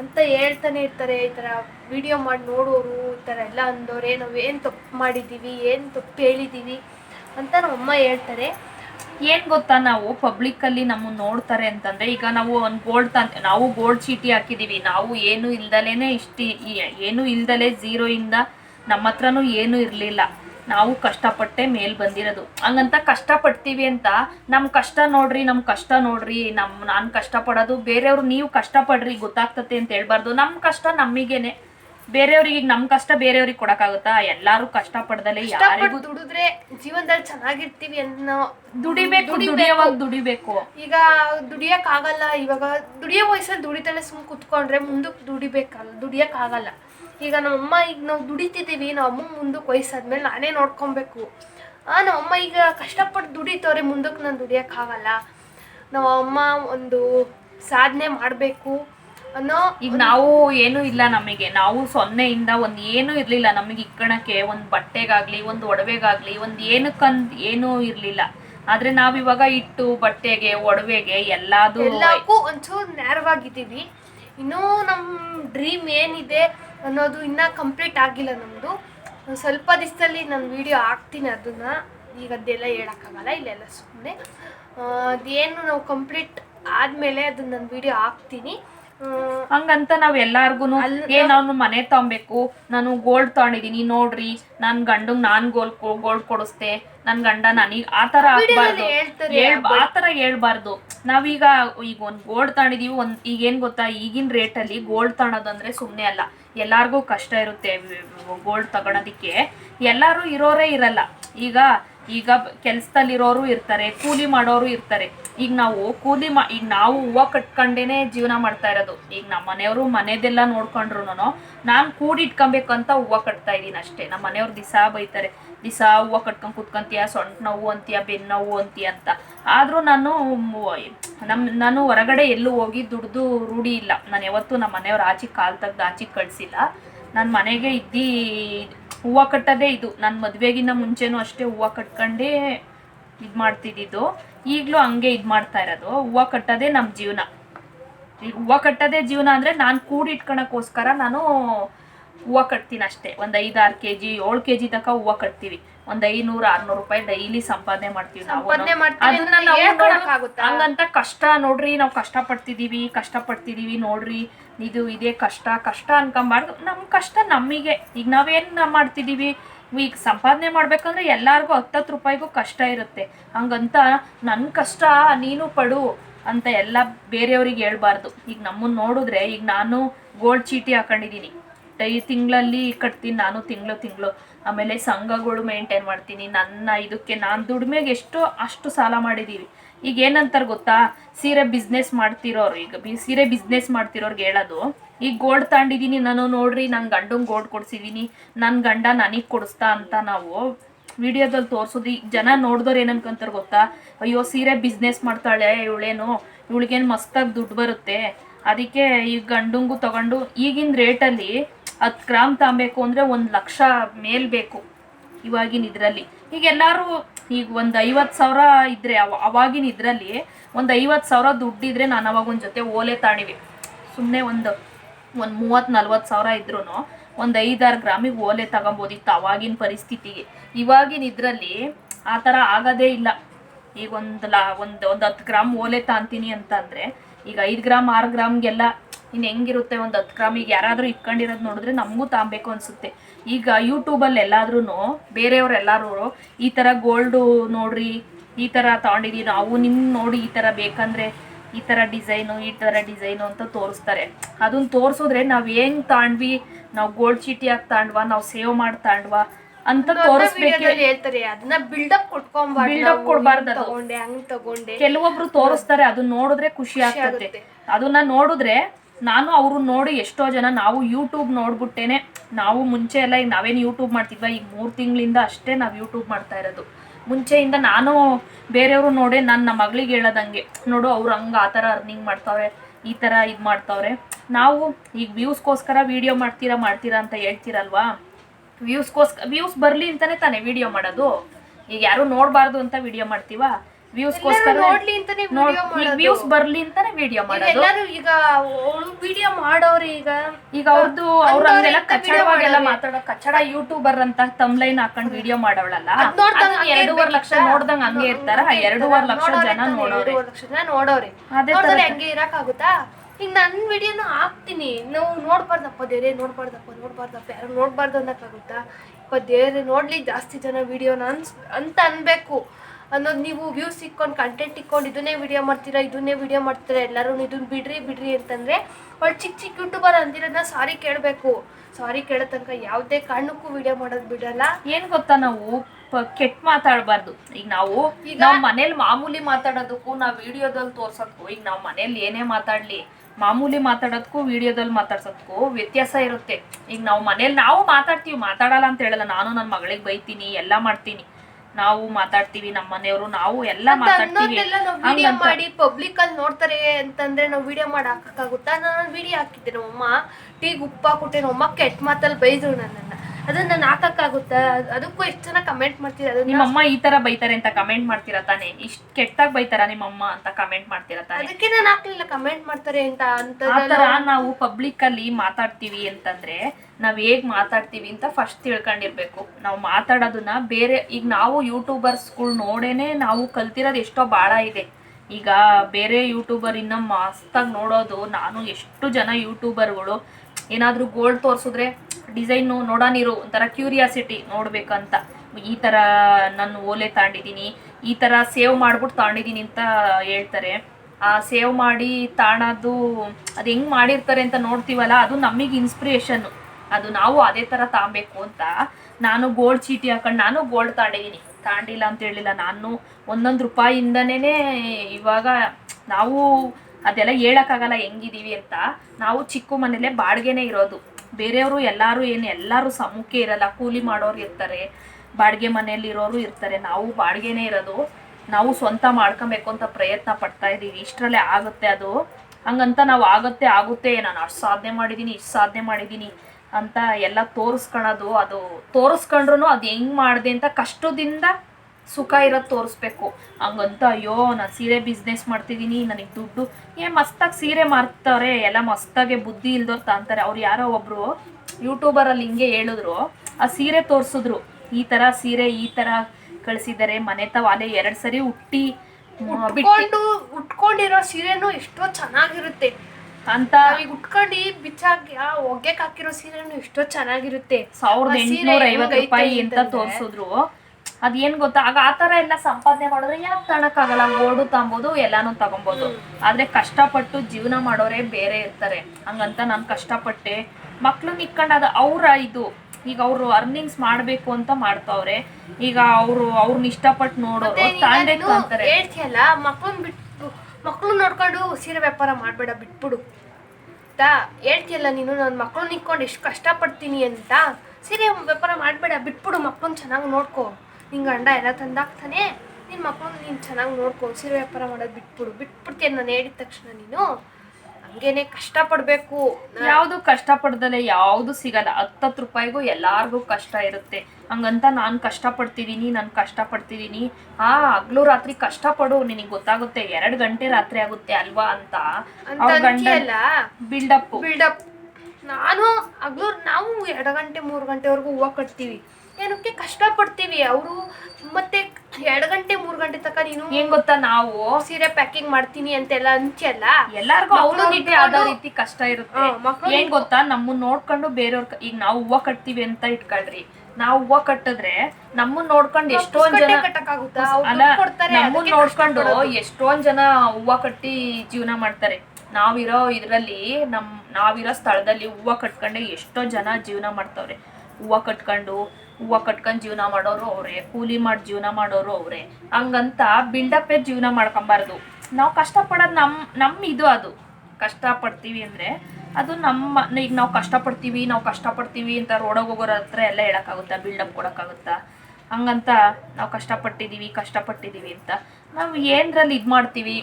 ಅಂತ ಹೇಳ್ತಾನೆ ಇರ್ತಾರೆ ಈ ಥರ ವಿಡಿಯೋ ಮಾಡಿ ನೋಡೋರು ಈ ಥರ ಎಲ್ಲ ಅಂದೋರೆ ನಾವು ಏನು ತಪ್ಪು ಮಾಡಿದ್ದೀವಿ ಏನು ತಪ್ಪು ಹೇಳಿದ್ದೀವಿ ಅಂತ ನಮ್ಮಮ್ಮ ಹೇಳ್ತಾರೆ. ಏನ್ ಗೊತ್ತಾ ನಾವು ಪಬ್ಲಿಕ್ ಅಲ್ಲಿ ನಮ್ಮನ್ನ ನೋಡ್ತಾರೆ ಅಂತಂದ್ರೆ ಈಗ ನಾವು ಒಂದು ಗೋಲ್ಡ್ ತನ್, ನಾವು ಗೋಲ್ಡ್ ಚೀಟಿ ಹಾಕಿದೀವಿ, ನಾವು ಏನು ಇಲ್ದಲೇನೆ ಇಷ್ಟಿ ಏನು ಇಲ್ದಲೆ ಝೀರೋಯಿಂದ ನಮ್ಮ ಹತ್ರನೂ ಏನು ಇರಲಿಲ್ಲ. ನಾವು ಕಷ್ಟಪಟ್ಟೆ ಮೇಲ್ ಬಂದಿರೋದು. ಹಂಗಂತ ಕಷ್ಟಪಡ್ತೀವಿ ಅಂತ ನಮ್ಮ ಕಷ್ಟ ನೋಡ್ರಿ ನಮ್ಮ ಕಷ್ಟ ನೋಡ್ರಿ ನಮ್ಮ ನಾನು ಕಷ್ಟಪಡೋದು, ಬೇರೆಯವ್ರು ನೀವು ಕಷ್ಟಪಡ್ರಿ ಗೊತ್ತಾಗ್ತತೆ ಅಂತ ಹೇಳ್ಬಾರ್ದು. ನಮ್ಮ ಕಷ್ಟ ನಮಿಗೇನೆ ಬೇರೆಯವ್ರಿಗೆ ಈಗ ನಮ್ ಕಷ್ಟ ಬೇರೆಯವ್ರಿಗೆ ಕೊಡಕ್ಕಾಗುತ್ತಾ? ಎಲ್ಲಾರು ಕಷ್ಟ ಪಡ್ದಲೆ ಯಾರಿಗೂ ದುಡಿದ್ರೆ ಜೀವನದಲ್ಲಿ ಚೆನ್ನಾಗಿರ್ತೀವಿ ಅನ್ನೋ ದುಡಿಬೇಕು. ದುಡಿಯೋವಾಗ ದುಡಿಬೇಕು. ಈಗ ದುಡಿಯಕ್ ಆಗಲ್ಲ ಇವಾಗ ದುಡಿಯೋ ವಯಸ್ಸಲ್ಲಿ ದುಡಿತಾನೆ ಸುಮ್ ಕುತ್ಕೊಂಡ್ರೆ ಮುಂದಕ್ಕೆ ದುಡಿಬೇಕಲ್ಲ ದುಡಿಯಕ್ ಆಗಲ್ಲ ಈಗ ನಮ್ಮಮ್ಮ ಈಗ ನಾವು ದುಡಿತಿದ್ದೀವಿ ನಮ್ಮ ಅಮ್ಮ ಮುಂದಕ್ಕೆ ವಯಸ್ಸಾದ್ಮೇಲೆ ನಾನೇ ನೋಡ್ಕೊಬೇಕು. ಆ ನಮ್ಮಮ್ಮ ಈಗ ಕಷ್ಟಪಟ್ಟು ದುಡಿತವ್ರೆ ಮುಂದಕ್ಕೆ ನಾನು ದುಡಿಯೋಕ್ಕಾಗಲ್ಲ. ನಮ್ಮ ಅಮ್ಮ ಒಂದು ಸಾಧನೆ ಮಾಡಬೇಕು. ಅನ್ನೋ ಈಗ ನಾವು ಏನು ಇಲ್ಲ ನಮಗೆ. ನಾವು ಸೊನ್ನೆಯಿಂದ ಒಂದ್ ಏನು ಇರ್ಲಿಲ್ಲ. ನಮಗೆ ಇಕ್ಕಣಕ್ಕೆ ಒಂದ್ ಬಟ್ಟೆಗಾಗ್ಲಿ ಒಂದ್ ಒಡವೆಗಾಗ್ಲಿ ಒಂದ್ ಏನಕ್ಕಂದ್ ಏನೂ ಇರ್ಲಿಲ್ಲ. ಆದ್ರೆ ನಾವ್ ಇವಾಗ ಇಟ್ಟು ಬಟ್ಟೆಗೆ ಒಡವೆಗೆ ಎಲ್ಲಾದು ಎಲ್ಲಕ್ಕೂ ಒಂಚೂರು ನೇರವಾಗಿದ್ದೀವಿ. ಇನ್ನೂ ನಮ್ಮ ಡ್ರೀಮ್ ಏನಿದೆ ಅನ್ನೋದು ಇನ್ನ ಕಂಪ್ಲೀಟ್ ಆಗಿಲ್ಲ ನಮ್ಮದು ಸ್ವಲ್ಪ ದಿವಸದಲ್ಲಿ ನಾನು ವಿಡಿಯೋ ಹಾಕ್ತೀನಿ ಅದನ್ನ. ಈಗ ಅದೆಲ್ಲ ಹೇಳೋಕ್ಕಾಗಲ್ಲ ಇಲ್ಲೆಲ್ಲ ಸುಮ್ಮನೆ ಅದೇನು ನಾವು ಕಂಪ್ಲೀಟ್ ಆದಮೇಲೆ ಅದನ್ನ ನಾನು ವಿಡಿಯೋ ಹಾಕ್ತೀನಿ. ಹಂಗಂತ ನಾವ್ ಏ ನಾನು ಮನೆ ತಗೊಬೇಕು ನಾನು ಗೋಲ್ಡ್ ತಗೊಂಡಿದೀನಿ ನೋಡ್ರಿ. ನನ್ ಗಂಡಂಗ್ ನಾನ್ ಗೋಲ್ಡ್ ಗೋಲ್ಡ್ ಕೊಡಿಸ್ತೆ ನನ್ ಗಂಡ ನನಗ್ ಆತರ ಆಗ್ಬಾರ್ದು. ಹೇಳ್ ಆತರ ಹೇಳ್ಬಾರ್ದು. ನಾವೀಗ ಈಗ ಒಂದ್ ಗೋಲ್ಡ್ ತಗೊಂಡಿದೀವಿ ಒಂದ್ ಈಗೇನ್ ಗೊತ್ತಾ? ಈಗಿನ ರೇಟ್ ಅಲ್ಲಿ ಗೋಲ್ಡ್ ತಗೊಳೋದಂದ್ರೆ ಸುಮ್ನೆ ಅಲ್ಲ. ಎಲ್ಲಾರ್ಗೂ ಕಷ್ಟ ಇರುತ್ತೆ ಗೋಲ್ಡ್ ತಗೊಳೋದಿಕ್ಕೆ. ಎಲ್ಲರೂ ಇರೋರೇ ಇರಲ್ಲ. ಈಗ ಈಗ ಕೆಲ್ಸದಲ್ಲಿರೋರು ಇರ್ತಾರೆ, ಕೂಲಿ ಮಾಡೋರು ಇರ್ತಾರೆ. ಈಗ ನಾವು ಕೂಲಿ ಮಾ, ಈಗ ನಾವು ಹೂವು ಕಟ್ಕೊಂಡೇನೆ ಜೀವನ ಮಾಡ್ತಾ ಇರೋದು. ಈಗ ನಮ್ಮ ಮನೆಯವರು ಮನೆದೆಲ್ಲ ನೋಡ್ಕೊಂಡ್ರು ನಾನು ಕೂಡಿಟ್ಕೊಬೇಕಂತ ಹೂವು ಕಟ್ತಾ ಇದ್ದೀನಿ ಅಷ್ಟೇ. ನಮ್ಮ ಮನೆಯವ್ರು ದಿಸಾ ಬೈತಾರೆ ದಿಸಾ ಹೂವು ಕಟ್ಕೊಂಡು ಕುತ್ಕೊಂತೀಯ ಸೊಂಟ ನೋವು ಅಂತೀಯ, ಬೆನ್ನು ನೋವು ಅಂತೀಯ ಅಂತ. ಆದರೂ ನಾನು ನಮ್ಮ ನಾನು ಹೊರಗಡೆ ಎಲ್ಲೂ ಹೋಗಿ ದುಡ್ದು ರೂಢಿ ಇಲ್ಲ. ನಾನು ಯಾವತ್ತೂ ನಮ್ಮ ಮನೆಯವ್ರು ಆಚೆಗೆ ಕಾಲು ತೆಗ್ದು ಆಚೆಗೆ ಕಳಿಸಿಲ್ಲ. ನಾನು ಮನೆಗೆ ಇದ್ದಿ, ಹೂವು ಕಟ್ಟೋದೇ ಇದು. ನನ್ನ ಮದುವೆಗಿನ್ನ ಮುಂಚೆನೂ ಅಷ್ಟೇ ಹೂವು ಕಟ್ಕೊಂಡೇ ಇದು ಮಾಡ್ತಿದ್ದಿದ್ದು. ಈಗಲೂ ಹಂಗೆ ಇದು ಮಾಡ್ತಾ ಇರೋದು. ಹೂವು ಕಟ್ಟೋದೇ ನಮ್ಮ ಜೀವನ. ಹೂವು ಕಟ್ಟೋದೇ ಜೀವನ ಅಂದರೆ ನಾನು ಕೂಡಿಟ್ಕೊಳಕ್ಕೋಸ್ಕರ ನಾನು ಹೂವು ಕಟ್ತೀನಿ ಅಷ್ಟೇ. ಒಂದು ಐದು ಆರು ಕೆ ಜಿ ಏಳು ಕೆ ಜಿ ತನಕ ಹೂವು ಕಟ್ತೀವಿ. ಒಂದು ಐನೂರು ಆರ್ನೂರು ರೂಪಾಯಿ ಡೈಲಿ ಸಂಪಾದನೆ ಮಾಡ್ತೀವಿ ನಾವು. ಅದನ್ನ ಹಂಗಂತ ಕಷ್ಟ ನೋಡ್ರಿ ನಾವು ಕಷ್ಟ ಪಡ್ತಿದೀವಿ ಕಷ್ಟ ಪಡ್ತಿದೀವಿ ನೋಡ್ರಿ. ಇದು ಇದೇ ಕಷ್ಟ ಕಷ್ಟ ಅನ್ಕೊಂಬಾರ್ದು. ನಮ್ಮ ಕಷ್ಟ ನಮಗೆ ಈಗ ನಾವೇನ್ ಮಾಡ್ತಿದ್ದೀವಿ ಈಗ ಸಂಪಾದನೆ ಮಾಡ್ಬೇಕಂದ್ರೆ ಎಲ್ಲಾರ್ಗು ಹತ್ತತ್ತು ರೂಪಾಯಿಗೂ ಕಷ್ಟ ಇರುತ್ತೆ. ಹಂಗಂತ ನನ್ನ ಕಷ್ಟ ನೀನು ಪಡು ಅಂತ ಎಲ್ಲ ಬೇರೆಯವ್ರಿಗೆ ಹೇಳ್ಬಾರ್ದು. ಈಗ ನಮ್ಮನ್ನ ನೋಡಿದ್ರೆ ಈಗ ನಾನು ಗೋಲ್ಡ್ ಚೀಟಿ ಹಾಕೊಂಡಿದ್ದೀನಿ ಡೈ ತಿಂಗಳಲ್ಲಿ ಕಟ್ತೀನಿ, ನಾನು ತಿಂಗಳು ತಿಂಗಳು. ಆಮೇಲೆ ಸಂಘಗಳು ಮೇಂಟೈನ್ ಮಾಡ್ತೀನಿ, ನನ್ನ ಇದಕ್ಕೆ ನಾನು ದುಡಿಮೆಗೆ ಎಷ್ಟು, ಅಷ್ಟು ಸಾಲ ಮಾಡಿದ್ದೀವಿ ಈಗ ಏನಂತಾರೆ ಗೊತ್ತಾ? ಸೀರೆ ಬಿಸ್ನೆಸ್ ಮಾಡ್ತಿರೋರು, ಈಗ ಬಿ, ಸೀರೆ ಬಿಸ್ನೆಸ್ ಮಾಡ್ತಿರೋರ್ಗೆ ಹೇಳೋದು ಈಗ ಗೋಲ್ಡ್ ತಗೊಂಡಿದ್ದೀನಿ ನಾನು ನೋಡ್ರಿ ನನ್ನ ಗಂಡಂಗೆ ಗೋಲ್ಡ್ ಕೊಡ್ಸಿದ್ದೀನಿ ನನ್ನ ಗಂಡ ನನಗೆ ಕೊಡಿಸ್ತಾ ಅಂತ ನಾವು ವಿಡಿಯೋದಲ್ಲಿ ತೋರಿಸೋದು. ಈಗ ಜನ ನೋಡಿದವ್ರು ಏನನ್ಕೊಂತಾರೆ ಗೊತ್ತಾ? ಅಯ್ಯೋ, ಸೀರೆ ಬಿಸ್ನೆಸ್ ಮಾಡ್ತಾಳೆ, ಇವಳೇನು, ಇವಳಿಗೇನು ಮಸ್ತಾಗಿ ದುಡ್ಡು ಬರುತ್ತೆ. ಅದಕ್ಕೆ ಈ ಗಂಡಂಗೂ ತಗೊಂಡು ಈಗಿನ ರೇಟಲ್ಲಿ ಹತ್ತು ಗ್ರಾಮ್ ತಗೊಬೇಕು ಅಂದರೆ ಒಂದು ಲಕ್ಷ ಮೇಲ್ ಬೇಕು ಇವಾಗಿನ ಇದರಲ್ಲಿ. ಈಗ ಎಲ್ಲರೂ ಈಗ ಒಂದು ಐವತ್ತು ಸಾವಿರ ಇದ್ದರೆ ಅವ, ಅವಾಗಿನ ಇದರಲ್ಲಿ ಒಂದು ಐವತ್ತು ಸಾವಿರ ದುಡ್ಡಿದ್ರೆ ನಾನು ಅವಾಗ ಒಂದು ಜೊತೆ ಓಲೆ ತಾಣಿವೆ ಸುಮ್ಮನೆ ಒಂದು ಒಂದು ಮೂವತ್ತು, ನಲ್ವತ್ತು ಸಾವಿರ ಇದ್ರೂ ಒಂದು ಐದಾರು ಗ್ರಾಮಿಗೆ ಓಲೆ ತಗೊಬೋದಿತ್ತು ಅವಾಗಿನ ಪರಿಸ್ಥಿತಿಗೆ. ಇವಾಗಿನ ಇದರಲ್ಲಿ ಆ ಥರ ಆಗೋದೇ ಇಲ್ಲ. ಈಗ ಒಂದು ಲಾ, ಒಂದು ಒಂದು ಹತ್ತು ಗ್ರಾಮ್ ಓಲೆ ತಾಂತೀನಿ ಅಂತಂದರೆ ಈಗ ಐದು ಗ್ರಾಮ್, ಆರು ಗ್ರಾಮ್ಗೆಲ್ಲ ಇನ್ನು ಹೆಂಗಿರುತ್ತೆ ಒಂದು ಹತ್ತು ಗ್ರಾಮಿಗೆ ಯಾರಾದರೂ ಇಟ್ಕೊಂಡಿರೋದು ನೋಡಿದ್ರೆ ನಮಗೂ ತಾಂಬೇಕು ಅನಿಸುತ್ತೆ. ಈಗ ಯೂಟ್ಯೂಬಲ್ಲಿ ಎಲ್ಲಾದ್ರೂ ಬೇರೆಯವ್ರು ಎಲ್ಲರೂ ಈ ಥರ ಗೋಲ್ಡು ನೋಡ್ರಿ ಈ ಥರ ತಗೊಂಡಿದ್ದೀವಿ ನಾವು ನಿಮ್ಮ ನೋಡಿ ಈ ಥರ ಬೇಕಂದ್ರೆ ಈ ಥರ ಡಿಸೈನು ಈ ಥರ ಡಿಸೈನು ಅಂತ ತೋರಿಸ್ತಾರೆ. ಅದನ್ನು ತೋರಿಸಿದ್ರೆ ನಾವು ಹೆಂಗೆ ತಾಂಡ್ವಿ ನಾವು ಗೋಲ್ಡ್ ಚೀಟಿ ಹಾಕಿ ತಾಂಡ್ವಾ ನಾವು ಸೇವ್ ಮಾಡಿ ತಾಂಡ್ವಾ ಅಂತ ತೋರಿಸ್ಬೇಕು ಹೇಳ್ತಾರೆ ಅದನ್ನ ಬಿಲ್ಡಪ್ ಕೊಟ್ಕೊಂಬಾರ್ದು Build-up ಕೊಡ್ಬಾರ್ದು ಅದು. ತಗೊಂಡೆ ಹಂಗ್ ತಗೊಂಡೆ. ಕೆಲವೊಬ್ರು ತೋರಿಸ್ತಾರೆ ಅದನ್ನ ನೋಡಿದ್ರೆ ಖುಷಿ ಆಗ್ತದೆ ಅದನ್ನ ನೋಡಿದ್ರೆ ನಾನು ಅವರು ನೋಡಿ ಎಷ್ಟೋ ಜನ ನಾವು ಯೂಟ್ಯೂಬ್ ನೋಡ್ಬಿಟ್ಟೇನೆ. ನಾವು ಮುಂಚೆ ಎಲ್ಲ ಈಗ ನಾವೇನು ಯೂಟ್ಯೂಬ್ ಮಾಡ್ತಿದ್ವಾ? ಈಗ ಮೂರು ತಿಂಗಳಿಂದ ಅಷ್ಟೇ ನಾವು ಯೂಟ್ಯೂಬ್ ಮಾಡ್ತಾ ಇರೋದು. ಮುಂಚೆಯಿಂದ ನಾನು ಬೇರೆಯವರು ನೋಡೆ ನಾನು ನಮ್ಮ ಮಗಳಿಗೆ ಹೇಳೋದಂಗೆ, ನೋಡು ಅವ್ರು ಹಂಗೆ ಆ ಥರ ಅರ್ನಿಂಗ್ ಮಾಡ್ತಾವ್ರೆ, ಈ ಥರ ಇದು ಮಾಡ್ತಾವ್ರೆ. ನಾವು ಈಗ ವ್ಯೂಸ್ಗೋಸ್ಕರ ವೀಡಿಯೋ ಮಾಡ್ತೀರಾ ಮಾಡ್ತೀರಾ ಅಂತ ಹೇಳ್ತೀರಲ್ವಾ? ವ್ಯೂಸ್ಗೋಸ್ಕರ ವ್ಯೂಸ್ ಬರಲಿ ಅಂತಲೇ ತಾನೇ ವಿಡಿಯೋ ಮಾಡೋದು. ಈಗ ಯಾರು ನೋಡಬಾರ್ದು ಅಂತ ವೀಡಿಯೋ ಮಾಡ್ತೀವಾ? ವ್ಯೂಸ್ಗೋಸ್ಕರ ನೋಡ್ಲಿ ಅಂತಾನೆ ವಿಡಿಯೋ ಮಾಡೋದು. ವ್ಯೂಸ್ ಬರ್ಲಿ ಅಂತಾನೆ ವಿಡಿಯೋ ಮಾಡೋದು. ಎಲ್ಲರೂ ಈಗ ಅವಳು ವಿಡಿಯೋ ಮಾಡೋರು ಈಗ ಈಗ ಅವ್ರದ್ದು ಅವ್ರ ಹಂಗೆಲ್ಲ ಕಚ್ಚಡವಾಗೆಲ್ಲ. ಮಾತಾಡೋ ಕಚ್ಚಡ ಯೂಟ್ಯೂಬರ್ ಅಂತ ತಮ್ಲೈನ್ ಹಾಕೊಂಡ್ ವಿಡಿಯೋ ಹಂಗೆ ಎರಡೂವರೆ ಲಕ್ಷ? ನೋಡ್ದಂಗ್ ಹಂಗೆ ಇರ್ತಾರ. ಎರಡೂವರೆ ಲಕ್ಷ ಜನ ನೋಡೋರು. ಲಕ್ಷ ಜನ ನೋಡೋರಿ? ಅದೇ ನೋಡಿದ್ರೆ ಹಂಗೆ ಹೆಂಗೆ ಇರಕ್ಕಾಗುತ್ತಾ ಈಗ ನನ್ನ ವಿಡಿಯೋನು ಹಾಕ್ತೀನಿ. ನಾವು ನೋಡ್ಬಾರ್ದಪ್ಪ ದೇವ್ರೆ ನೋಡ್ಬಾರ್ದಪ್ಪ ನೋಡ್ಬಾರ್ದಪ್ಪ. ಯಾರು ನೋಡ್ಬಾರ್ದು ಅನ್ನಕ್ಕಾಗುತ್ತಾ? ಇಪ್ಪ ದೇವ್ರೆ ನೋಡ್ಲಿ ಜಾಸ್ತಿ ಜನ ವಿಡಿಯೋನ ಅನ್ಸ್ ಅಂತ ಅನ್ಬೇಕು. ಅನ್ನೋದು ನೀವು ವ್ಯೂಸ್ ಇಕ್ಕೊಂಡು ಕಂಟೆಂಟ್ ಇಕ್ಕೊಂಡು ಇದನ್ನೇ ವಿಡಿಯೋ ಮಾಡ್ತೀರಾ ಇದನ್ನೇ ವಿಡಿಯೋ ಮಾಡ್ತೀರಾ ಎಲ್ಲರೂ ಇದನ್ನ ಬಿಡ್ರಿ ಬಿಡ್ರಿ ಅಂತಂದ್ರೆ ಒಳ್ಳೆ ಚಿಕ್ಕ ಚಿಕ್ಕ ಯೂಟ್ಯೂಬರ್ ಅಂದಿರೋದನ್ನ ಸಾರಿ ಕೇಳಬೇಕು. ಸಾರಿ ಕೇಳೋ ತನಕ ಯಾವುದೇ ಕಾರಣಕ್ಕೂ ವಿಡಿಯೋ ಮಾಡೋದು ಬಿಡಲ್ಲ. ಏನ್ ಗೊತ್ತಾ ನಾವು ಕೆಟ್ಟ ಮಾತಾಡಬಾರ್ದು. ಈಗ ನಾವು ಈಗ- ನಾವು ಮನೇಲಿ ಮಾಮೂಲಿ ಮಾತಾಡೋದಕ್ಕೂ ನಾವು ವಿಡಿಯೋದಲ್ಲಿ ತೋರ್ಸೋದಕ್ಕೂ ಈಗ ನಾವು ಮನೇಲಿ ಏನೇ ಮಾತಾಡ್ಲಿ ಮಾಮೂಲಿ ಮಾತಾಡೋದಕ್ಕೂ ವಿಡಿಯೋದಲ್ಲಿ ಮಾತಾಡ್ಸೋದಕ್ಕೂ ವ್ಯತ್ಯಾಸ ಇರುತ್ತೆ. ಈಗ ನಾವು ಮನೇಲಿ ನಾವು ಮಾತಾಡ್ತೀವಿ ಮಾತಾಡಲ್ಲ ಅಂತ ಹೇಳಲ್ಲ. ನಾನು ನನ್ನ ಮಗಳಿಗೆ ಬೈತೀನಿ ಎಲ್ಲ ಮಾಡ್ತೀನಿ. ನಾವು ಮಾತಾಡ್ತೀವಿ ನಮ್ಮ ಮನೆಯವರು ನಾವು ಎಲ್ಲ ಮಾತಾಡ್ತೀವಿ. ವಿಡಿಯೋ ಮಾಡಿ ಪಬ್ಲಿಕ್ ಅಲ್ಲಿ ನೋಡ್ತಾರೆ ಅಂತಂದ್ರೆ ನಾವು ವಿಡಿಯೋ ಮಾಡಿ ಹಾಕಕ್ಕಾಗುತ್ತಾ? ನಾನು ವಿಡಿಯೋ ಹಾಕಿದ್ದೆ ನಮ್ಮಮ್ಮ ಟೀಗ್ ಉಪ್ಪು ಹಾಕ್ಬಿಟ್ಟೆ ನಮ್ಮಮ್ಮ ಕೆಟ್ಟ ಮಾತಲ್ಲಿ ಬೈದ್ರು ನನ್ನನ್ನ. ಅದನ್ನ ನಾನು ಹಾಕಕ್ಕಾಗುತ್ತಾ? ಅದ್- ಅದಕ್ಕೂ ಎಷ್ಟು ಜನ ಕಮೆಂಟ್ ಮಾಡ್ತೀರಾ? ಅದನ್ನ ನಿಮ್ಮಮ್ಮ ಈ ತರ ಬೈತಾರೆ ಅಂತ ಕಮೆಂಟ್ ಮಾಡ್ತೀರಾ ತಾನೆ? ಇಷ್ಟ ಕೆಟ್ಟಾಗ್ ಬೈತಾರ ನಿಮ್ಮಮ್ಮ ಅಂತ ಕಮೆಂಟ್ ಮಾಡ್ತೀರಾ ತಾನೆ? ಅದಕ್ಕೆ ನಾನು ಹಾಕ್ಲಿಲ್ಲ. ಕಮೆಂಟ್ ಮಾಡ್ತಾರೆ ಅಂತ ಅಂತ ನಾವು ಪಬ್ಲಿಕ್ ಅಲ್ಲಿ ಮಾತಾಡ್ತೀವಿ ಅಂತಂದ್ರೆ ನಾವ್ ಹೇಗ್ ಮಾತಾಡ್ತೀವಿ ಅಂತ ಫಸ್ಟ್ ತಿಳ್ಕೊಂಡಿರ್ಬೇಕು. ನಾವು ಮಾತಾಡೋದನ್ನ ಬೇರೆ ಈಗ ನಾವು ಯೂಟ್ಯೂಬರ್ಸ್ಗಳು ನೋಡೇನೆ ನಾವು ಕಲ್ತಿರೋದು ಎಷ್ಟೋ ಬಾಳ ಇದೆ. ಈಗ ಬೇರೆ ಯೂಟ್ಯೂಬರ್ ಇನ್ನ ಮಸ್ತಾಗಿ ನೋಡೋದು ನಾನು ಎಷ್ಟು ಜನ ಯೂಟ್ಯೂಬರ್ಗಳು ಏನಾದ್ರೂ ಗೋಲ್ಡ್ ತೋರ್ಸಿದ್ರೆ ಡಿಸೈನು ನೋಡೋನಿರು ಒಂಥರ ಕ್ಯೂರಿಯಾಸಿಟಿ ನೋಡ್ಬೇಕಂತ. ಈ ಥರ ನಾನು ಓಲೆ ತಗೊಂಡಿದ್ದೀನಿ ಈ ಥರ ಸೇವ್ ಮಾಡ್ಬಿಟ್ಟು ತಗೊಂಡಿದ್ದೀನಿ ಅಂತ ಹೇಳ್ತಾರೆ. ಆ ಸೇವ್ ಮಾಡಿ ತಾಣದು ಅದು ಹೆಂಗ್ ಮಾಡಿರ್ತಾರೆ ಅಂತ ನೋಡ್ತೀವಲ್ಲ, ಅದು ನಮಗೆ ಇನ್ಸ್ಪಿರೇಷನ್ ಅದು ನಾವು ಅದೇ ಥರ ತಾಂಬೇಕು ಅಂತ ನಾನು ಗೋಲ್ಡ್ ಚೀಟಿ ಹಾಕೊಂಡು ನಾನು ಗೋಲ್ಡ್ ತಾಂಡಿದ್ದೀನಿ. ತಾಂಡಿಲ್ಲ ಅಂತ ಹೇಳಿಲ್ಲ, ನಾನು ಒಂದೊಂದು ರೂಪಾಯಿಂದನೇ ಇವಾಗ ನಾವು ಅದೆಲ್ಲ ಹೇಳಕ್ಕಾಗಲ್ಲ ಹೆಂಗಿದೀವಿ ಅಂತ. ನಾವು ಚಿಕ್ಕ ಮನೇಲೆ ಬಾಡಿಗೆನೇ ಇರೋದು. ಬೇರೆಯವರು ಎಲ್ಲರೂ ಏನು ಎಲ್ಲರೂ ಸಮೂಕೆ ಇರಲ್ಲ, ಕೂಲಿ ಮಾಡೋರು ಇರ್ತಾರೆ, ಬಾಡಿಗೆ ಮನೆಯಲ್ಲಿ ಇರೋರು ಇರ್ತಾರೆ, ನಾವು ಬಾಡಿಗೆನೇ ಇರೋದು, ನಾವು ಸ್ವಂತ ಮಾಡ್ಕೊಬೇಕು ಅಂತ ಪ್ರಯತ್ನ ಪಡ್ತಾ ಇದ್ದೀವಿ. ಇಷ್ಟರಲ್ಲೇ ಆಗುತ್ತೆ ಅದು. ಹಂಗಂತ ನಾವು ಆಗುತ್ತೆ ಆಗುತ್ತೆ, ನಾನು ಅಷ್ಟು ಸಾಧನೆ ಮಾಡಿದ್ದೀನಿ ಇಷ್ಟು ಸಾಧನೆ ಮಾಡಿದ್ದೀನಿ ಅಂತ ಎಲ್ಲ ತೋರಿಸ್ಕೊಳೋದು, ಅದು ತೋರಿಸ್ಕೊಂಡ್ರು ಅದು ಹೆಂಗ್ ಮಾಡಿದೆ ಅಂತ ಕಷ್ಟದಿಂದ ಸುಖ ಇರೋದು ತೋರಿಸ್ಬೇಕು. ಹಂಗಂತ ಅಯ್ಯೋ ನಾನು ಸೀರೆ ಬಿಸ್ನೆಸ್ ಮಾಡ್ತಿದ್ದೀನಿ ನನಗೆ ದುಡ್ಡು ಏ ಮಸ್ತಾಗಿ ಸೀರೆ ಮಾರ್ತಾರೆ ಎಲ್ಲ ಮಸ್ತಾಗೆ ಬುದ್ಧಿ ಇಲ್ದೋರ್ ತಾಂತಾರೆ. ಅವ್ರು ಯಾರೋ ಒಬ್ರು ಯೂಟ್ಯೂಬರಲ್ಲಿ ಹಿಂಗೆ ಹೇಳಿದ್ರು ಆ ಸೀರೆ ತೋರಿಸಿದ್ರು ಈ ಥರ ಸೀರೆ ಈ ಥರ ಕಳಿಸಿದ್ದಾರೆ ಮನೆ ತಾವ ಅಲ್ಲೇ ಎರಡು ಸರಿ ಹುಟ್ಟಿ ಬಿಟ್ಕೊಂಡು ಉಟ್ಕೊಂಡು ಉಟ್ಕೊಂಡಿರೋ ಸೀರೆನೂ ಎಷ್ಟೋ ಚೆನ್ನಾಗಿರುತ್ತೆ. ಅಂತ. ಈಗ ಉಟ್ಕೊಂಡು ಬಿಚ್ಚಾಕಿ ಆ ಹಾಕಿರೋ ಸೀರೆನೂ ಎಷ್ಟೋ ಚೆನ್ನಾಗಿರುತ್ತೆ. ಸಾವಿರದ ಎಂಟುನೂರ ಐವತ್ತು ರೂಪಾಯಿ ಅಂತ? ತೋರಿಸಿದ್ರು. ಅದೇನ್ ಗೊತ್ತಾ? ಆಗ ಆ ಥರ ಎಲ್ಲ ಸಂಪಾದನೆ ಮಾಡಿದ್ರೆ ಯಾಕೆ ತಣಕ್ಕಾಗಲ್ಲ ಗೋಲ್ಡು ತಗೊಬೋದು ಎಲ್ಲಾನು ತಗೊಬೋದು. ಆದ್ರೆ ಕಷ್ಟಪಟ್ಟು ಜೀವನ ಮಾಡೋರೇ ಬೇರೆ ಇರ್ತಾರೆ. ಹಂಗಂತ ನಾನು ಕಷ್ಟಪಟ್ಟೆ. ಮಕ್ಳನ್ನ ಇಕ್ಕೊಂಡು ಅದು ಅವ್ರ ಇದು. ಈಗ ಅವರು ಅರ್ನಿಂಗ್ಸ್ ಮಾಡ್ಬೇಕು ಅಂತ ಮಾಡ್ತಾವ್ರೆ. ಈಗ ಅವರು ಅವ್ರನ್ನ ಇಷ್ಟಪಟ್ಟು ನೋಡೋರು ತಾಂಡೇಕು ಅಂತಾರೆ ಹೇಳ್ತಿಯಲ್ಲ ಮಕ್ಳನ್ನ ಬಿಟ್ಟು ಮಕ್ಳು ನೋಡ್ಕೊಂಡು ಸೀರೆ ವ್ಯಾಪಾರ ಮಾಡಬೇಡ ಬಿಟ್ಬಿಡು. ಆಯ್ತಾ ಹೇಳ್ತಿಯಲ್ಲ ನೀನು? ನನ್ನ ಮಕ್ಳನ್ನ ನಿಕ್ಕೊಂಡು ಎಷ್ಟು ಕಷ್ಟಪಡ್ತೀನಿ ಅಂತ. ಸೀರೆ ವ್ಯಾಪಾರ ಮಾಡಬೇಡ ಬಿಟ್ಬಿಡು ಮಕ್ಳನ್ನ ಚೆನ್ನಾಗಿ ನೋಡ್ಕೊ. ನಿಂಗೆ ಗಂಡ ಎಲ್ಲ ತಂದಾಕ್ತಾನೆ ನಿನ್ನ ಮಕ್ಳನ್ನ ನೀನು ಚೆನ್ನಾಗಿ ನೋಡ್ಕೊ ಸೀರೆ ವ್ಯಾಪಾರ ಮಾಡೋದು ಬಿಟ್ಬಿಡು ಬಿಟ್ಬಿಡ್ತೀಯ ನಾನು ಹೇಳಿದ ತಕ್ಷಣ ನೀನು. ಹಂಗೇನೆ ಕಷ್ಟಪಡಬೇಕು. ಯಾವುದು ಕಷ್ಟಪಡ್ದಲೆ ಯಾವುದು ಸಿಗಲ್ಲ. ಹತ್ತತ್ತು ರೂಪಾಯಿಗೂ ಎಲ್ಲಾರ್ಗೂ ಕಷ್ಟ ಇರುತ್ತೆ. ಹಂಗಂತ ನಾನು ಕಷ್ಟಪಡ್ತಿದ್ದೀನಿ ನಾನು ಕಷ್ಟಪಡ್ತಿದ್ದೀನಿ ಆ ಹಗ್ಲು ರಾತ್ರಿ ಕಷ್ಟಪಡು ನಿನಗೆ ಗೊತ್ತಾಗುತ್ತೆ ಎರಡು ಗಂಟೆ ರಾತ್ರಿ ಆಗುತ್ತೆ ಅಲ್ವಾ ಅಂತ. Buildup buildup. ನಾನು ಹಗ್ಲು ನಾವು ಎರಡು ಗಂಟೆ ಮೂರು ಗಂಟೆವರೆಗೂ ಹೂವು ಕಟ್ತೀವಿ. ಏನಕ್ಕೆ ಕಷ್ಟಪಡ್ತೀವಿ? ಅವರು ಮತ್ತೆ ಎರಡು ಗಂಟೆ ಮೂರು ಗಂಟೆ ತನಕ ನೀನು ಏನ್ ಗೊತ್ತಾ ನಾವು? ಸೀರೆ ಪ್ಯಾಕಿಂಗ್ ಮಾಡ್ತೀನಿ ಅಂತ ಎಲ್ಲ ಎಲ್ಲಾರ್ಗು ಅಲ್ಲ ಎಲ್ಲಾರ್ಗು ಯಾವ್ದೋ ರೀತಿ ಕಷ್ಟ ಇರುತ್ತೆ. ಏನ್ ಗೊತ್ತಾ? ನಮ್ಮನ್ನ ನೋಡ್ಕೊಂಡು ಬೇರೆಯವ್ರ ಈಗ ನಾವು ಹೂವ ಕಟ್ತೀವಿ ಅಂತ ಇಟ್ಕೊಳ್ರಿ. ನಾವು ಹೂವ ಕಟ್ಟಿದ್ರೆ ನಮ್ಮನ್ನ ನೋಡ್ಕೊಂಡು ಎಷ್ಟೊಂದ್ ಜನ ಅವ್ರು ಅಲ್ಲ ನಮ್ಮನ್ನ ನೋಡ್ಕೊಂಡು. ಎಷ್ಟೊಂದ್ ಜನ ಹೂವ ಕಟ್ಟಿ ಜೀವನ ಮಾಡ್ತಾರೆ. ನಾವಿರೋ ಇದ್ರಲ್ಲಿ ನಮ್ ನಾವಿರೋ ಸ್ಥಳದಲ್ಲಿ ಹೂವ ಕಟ್ಕೊಂಡೆ ಎಷ್ಟೋ ಜನ ಜೀವನ ಮಾಡ್ತಾವ್ರೆ. ಹೂವ ಕಟ್ಕೊಂಡು ಹೂವ ಕಟ್ಕೊಂಡು ಜೀವನ ಮಾಡೋರು ಅವರೇ, ಕೂಲಿ ಮಾಡಿ ಜೀವನ ಮಾಡೋರು ಅವರೇ. ಹಂಗಂತ ಬಿಲ್ಡಪ್ಪೇ ಜೀವನ ಮಾಡ್ಕೊಂಬಾರ್ದು. ನಾವು ಕಷ್ಟಪಡೋದು ನಮ್ಮ ನಮ್ಮ ಇದು ಅದು. ಕಷ್ಟ ಪಡ್ತೀವಿ ಅಂದ್ರೆ ಅದು ನಮ್ಮ, ಈಗ ನಾವು ಕಷ್ಟಪಡ್ತೀವಿ ನಾವು ಕಷ್ಟಪಡ್ತೀವಿ ಅಂತ ರೋಡಗೆ ಹೋಗೋರ ಹತ್ರ ಎಲ್ಲ ಹೇಳಕ್ಕಾಗುತ್ತಾ? ಬಿಲ್ಡಪ್ ಕೊಡೋಕ್ಕಾಗುತ್ತಾ? ಹಂಗಂತ ನಾವು ಕಷ್ಟಪಟ್ಟಿದ್ದೀವಿ ಕಷ್ಟಪಟ್ಟಿದ್ದೀವಿ ಅಂತ. ನಾವು ಏನರಲ್ಲಿ ಇದು ಮಾಡ್ತೀವಿ?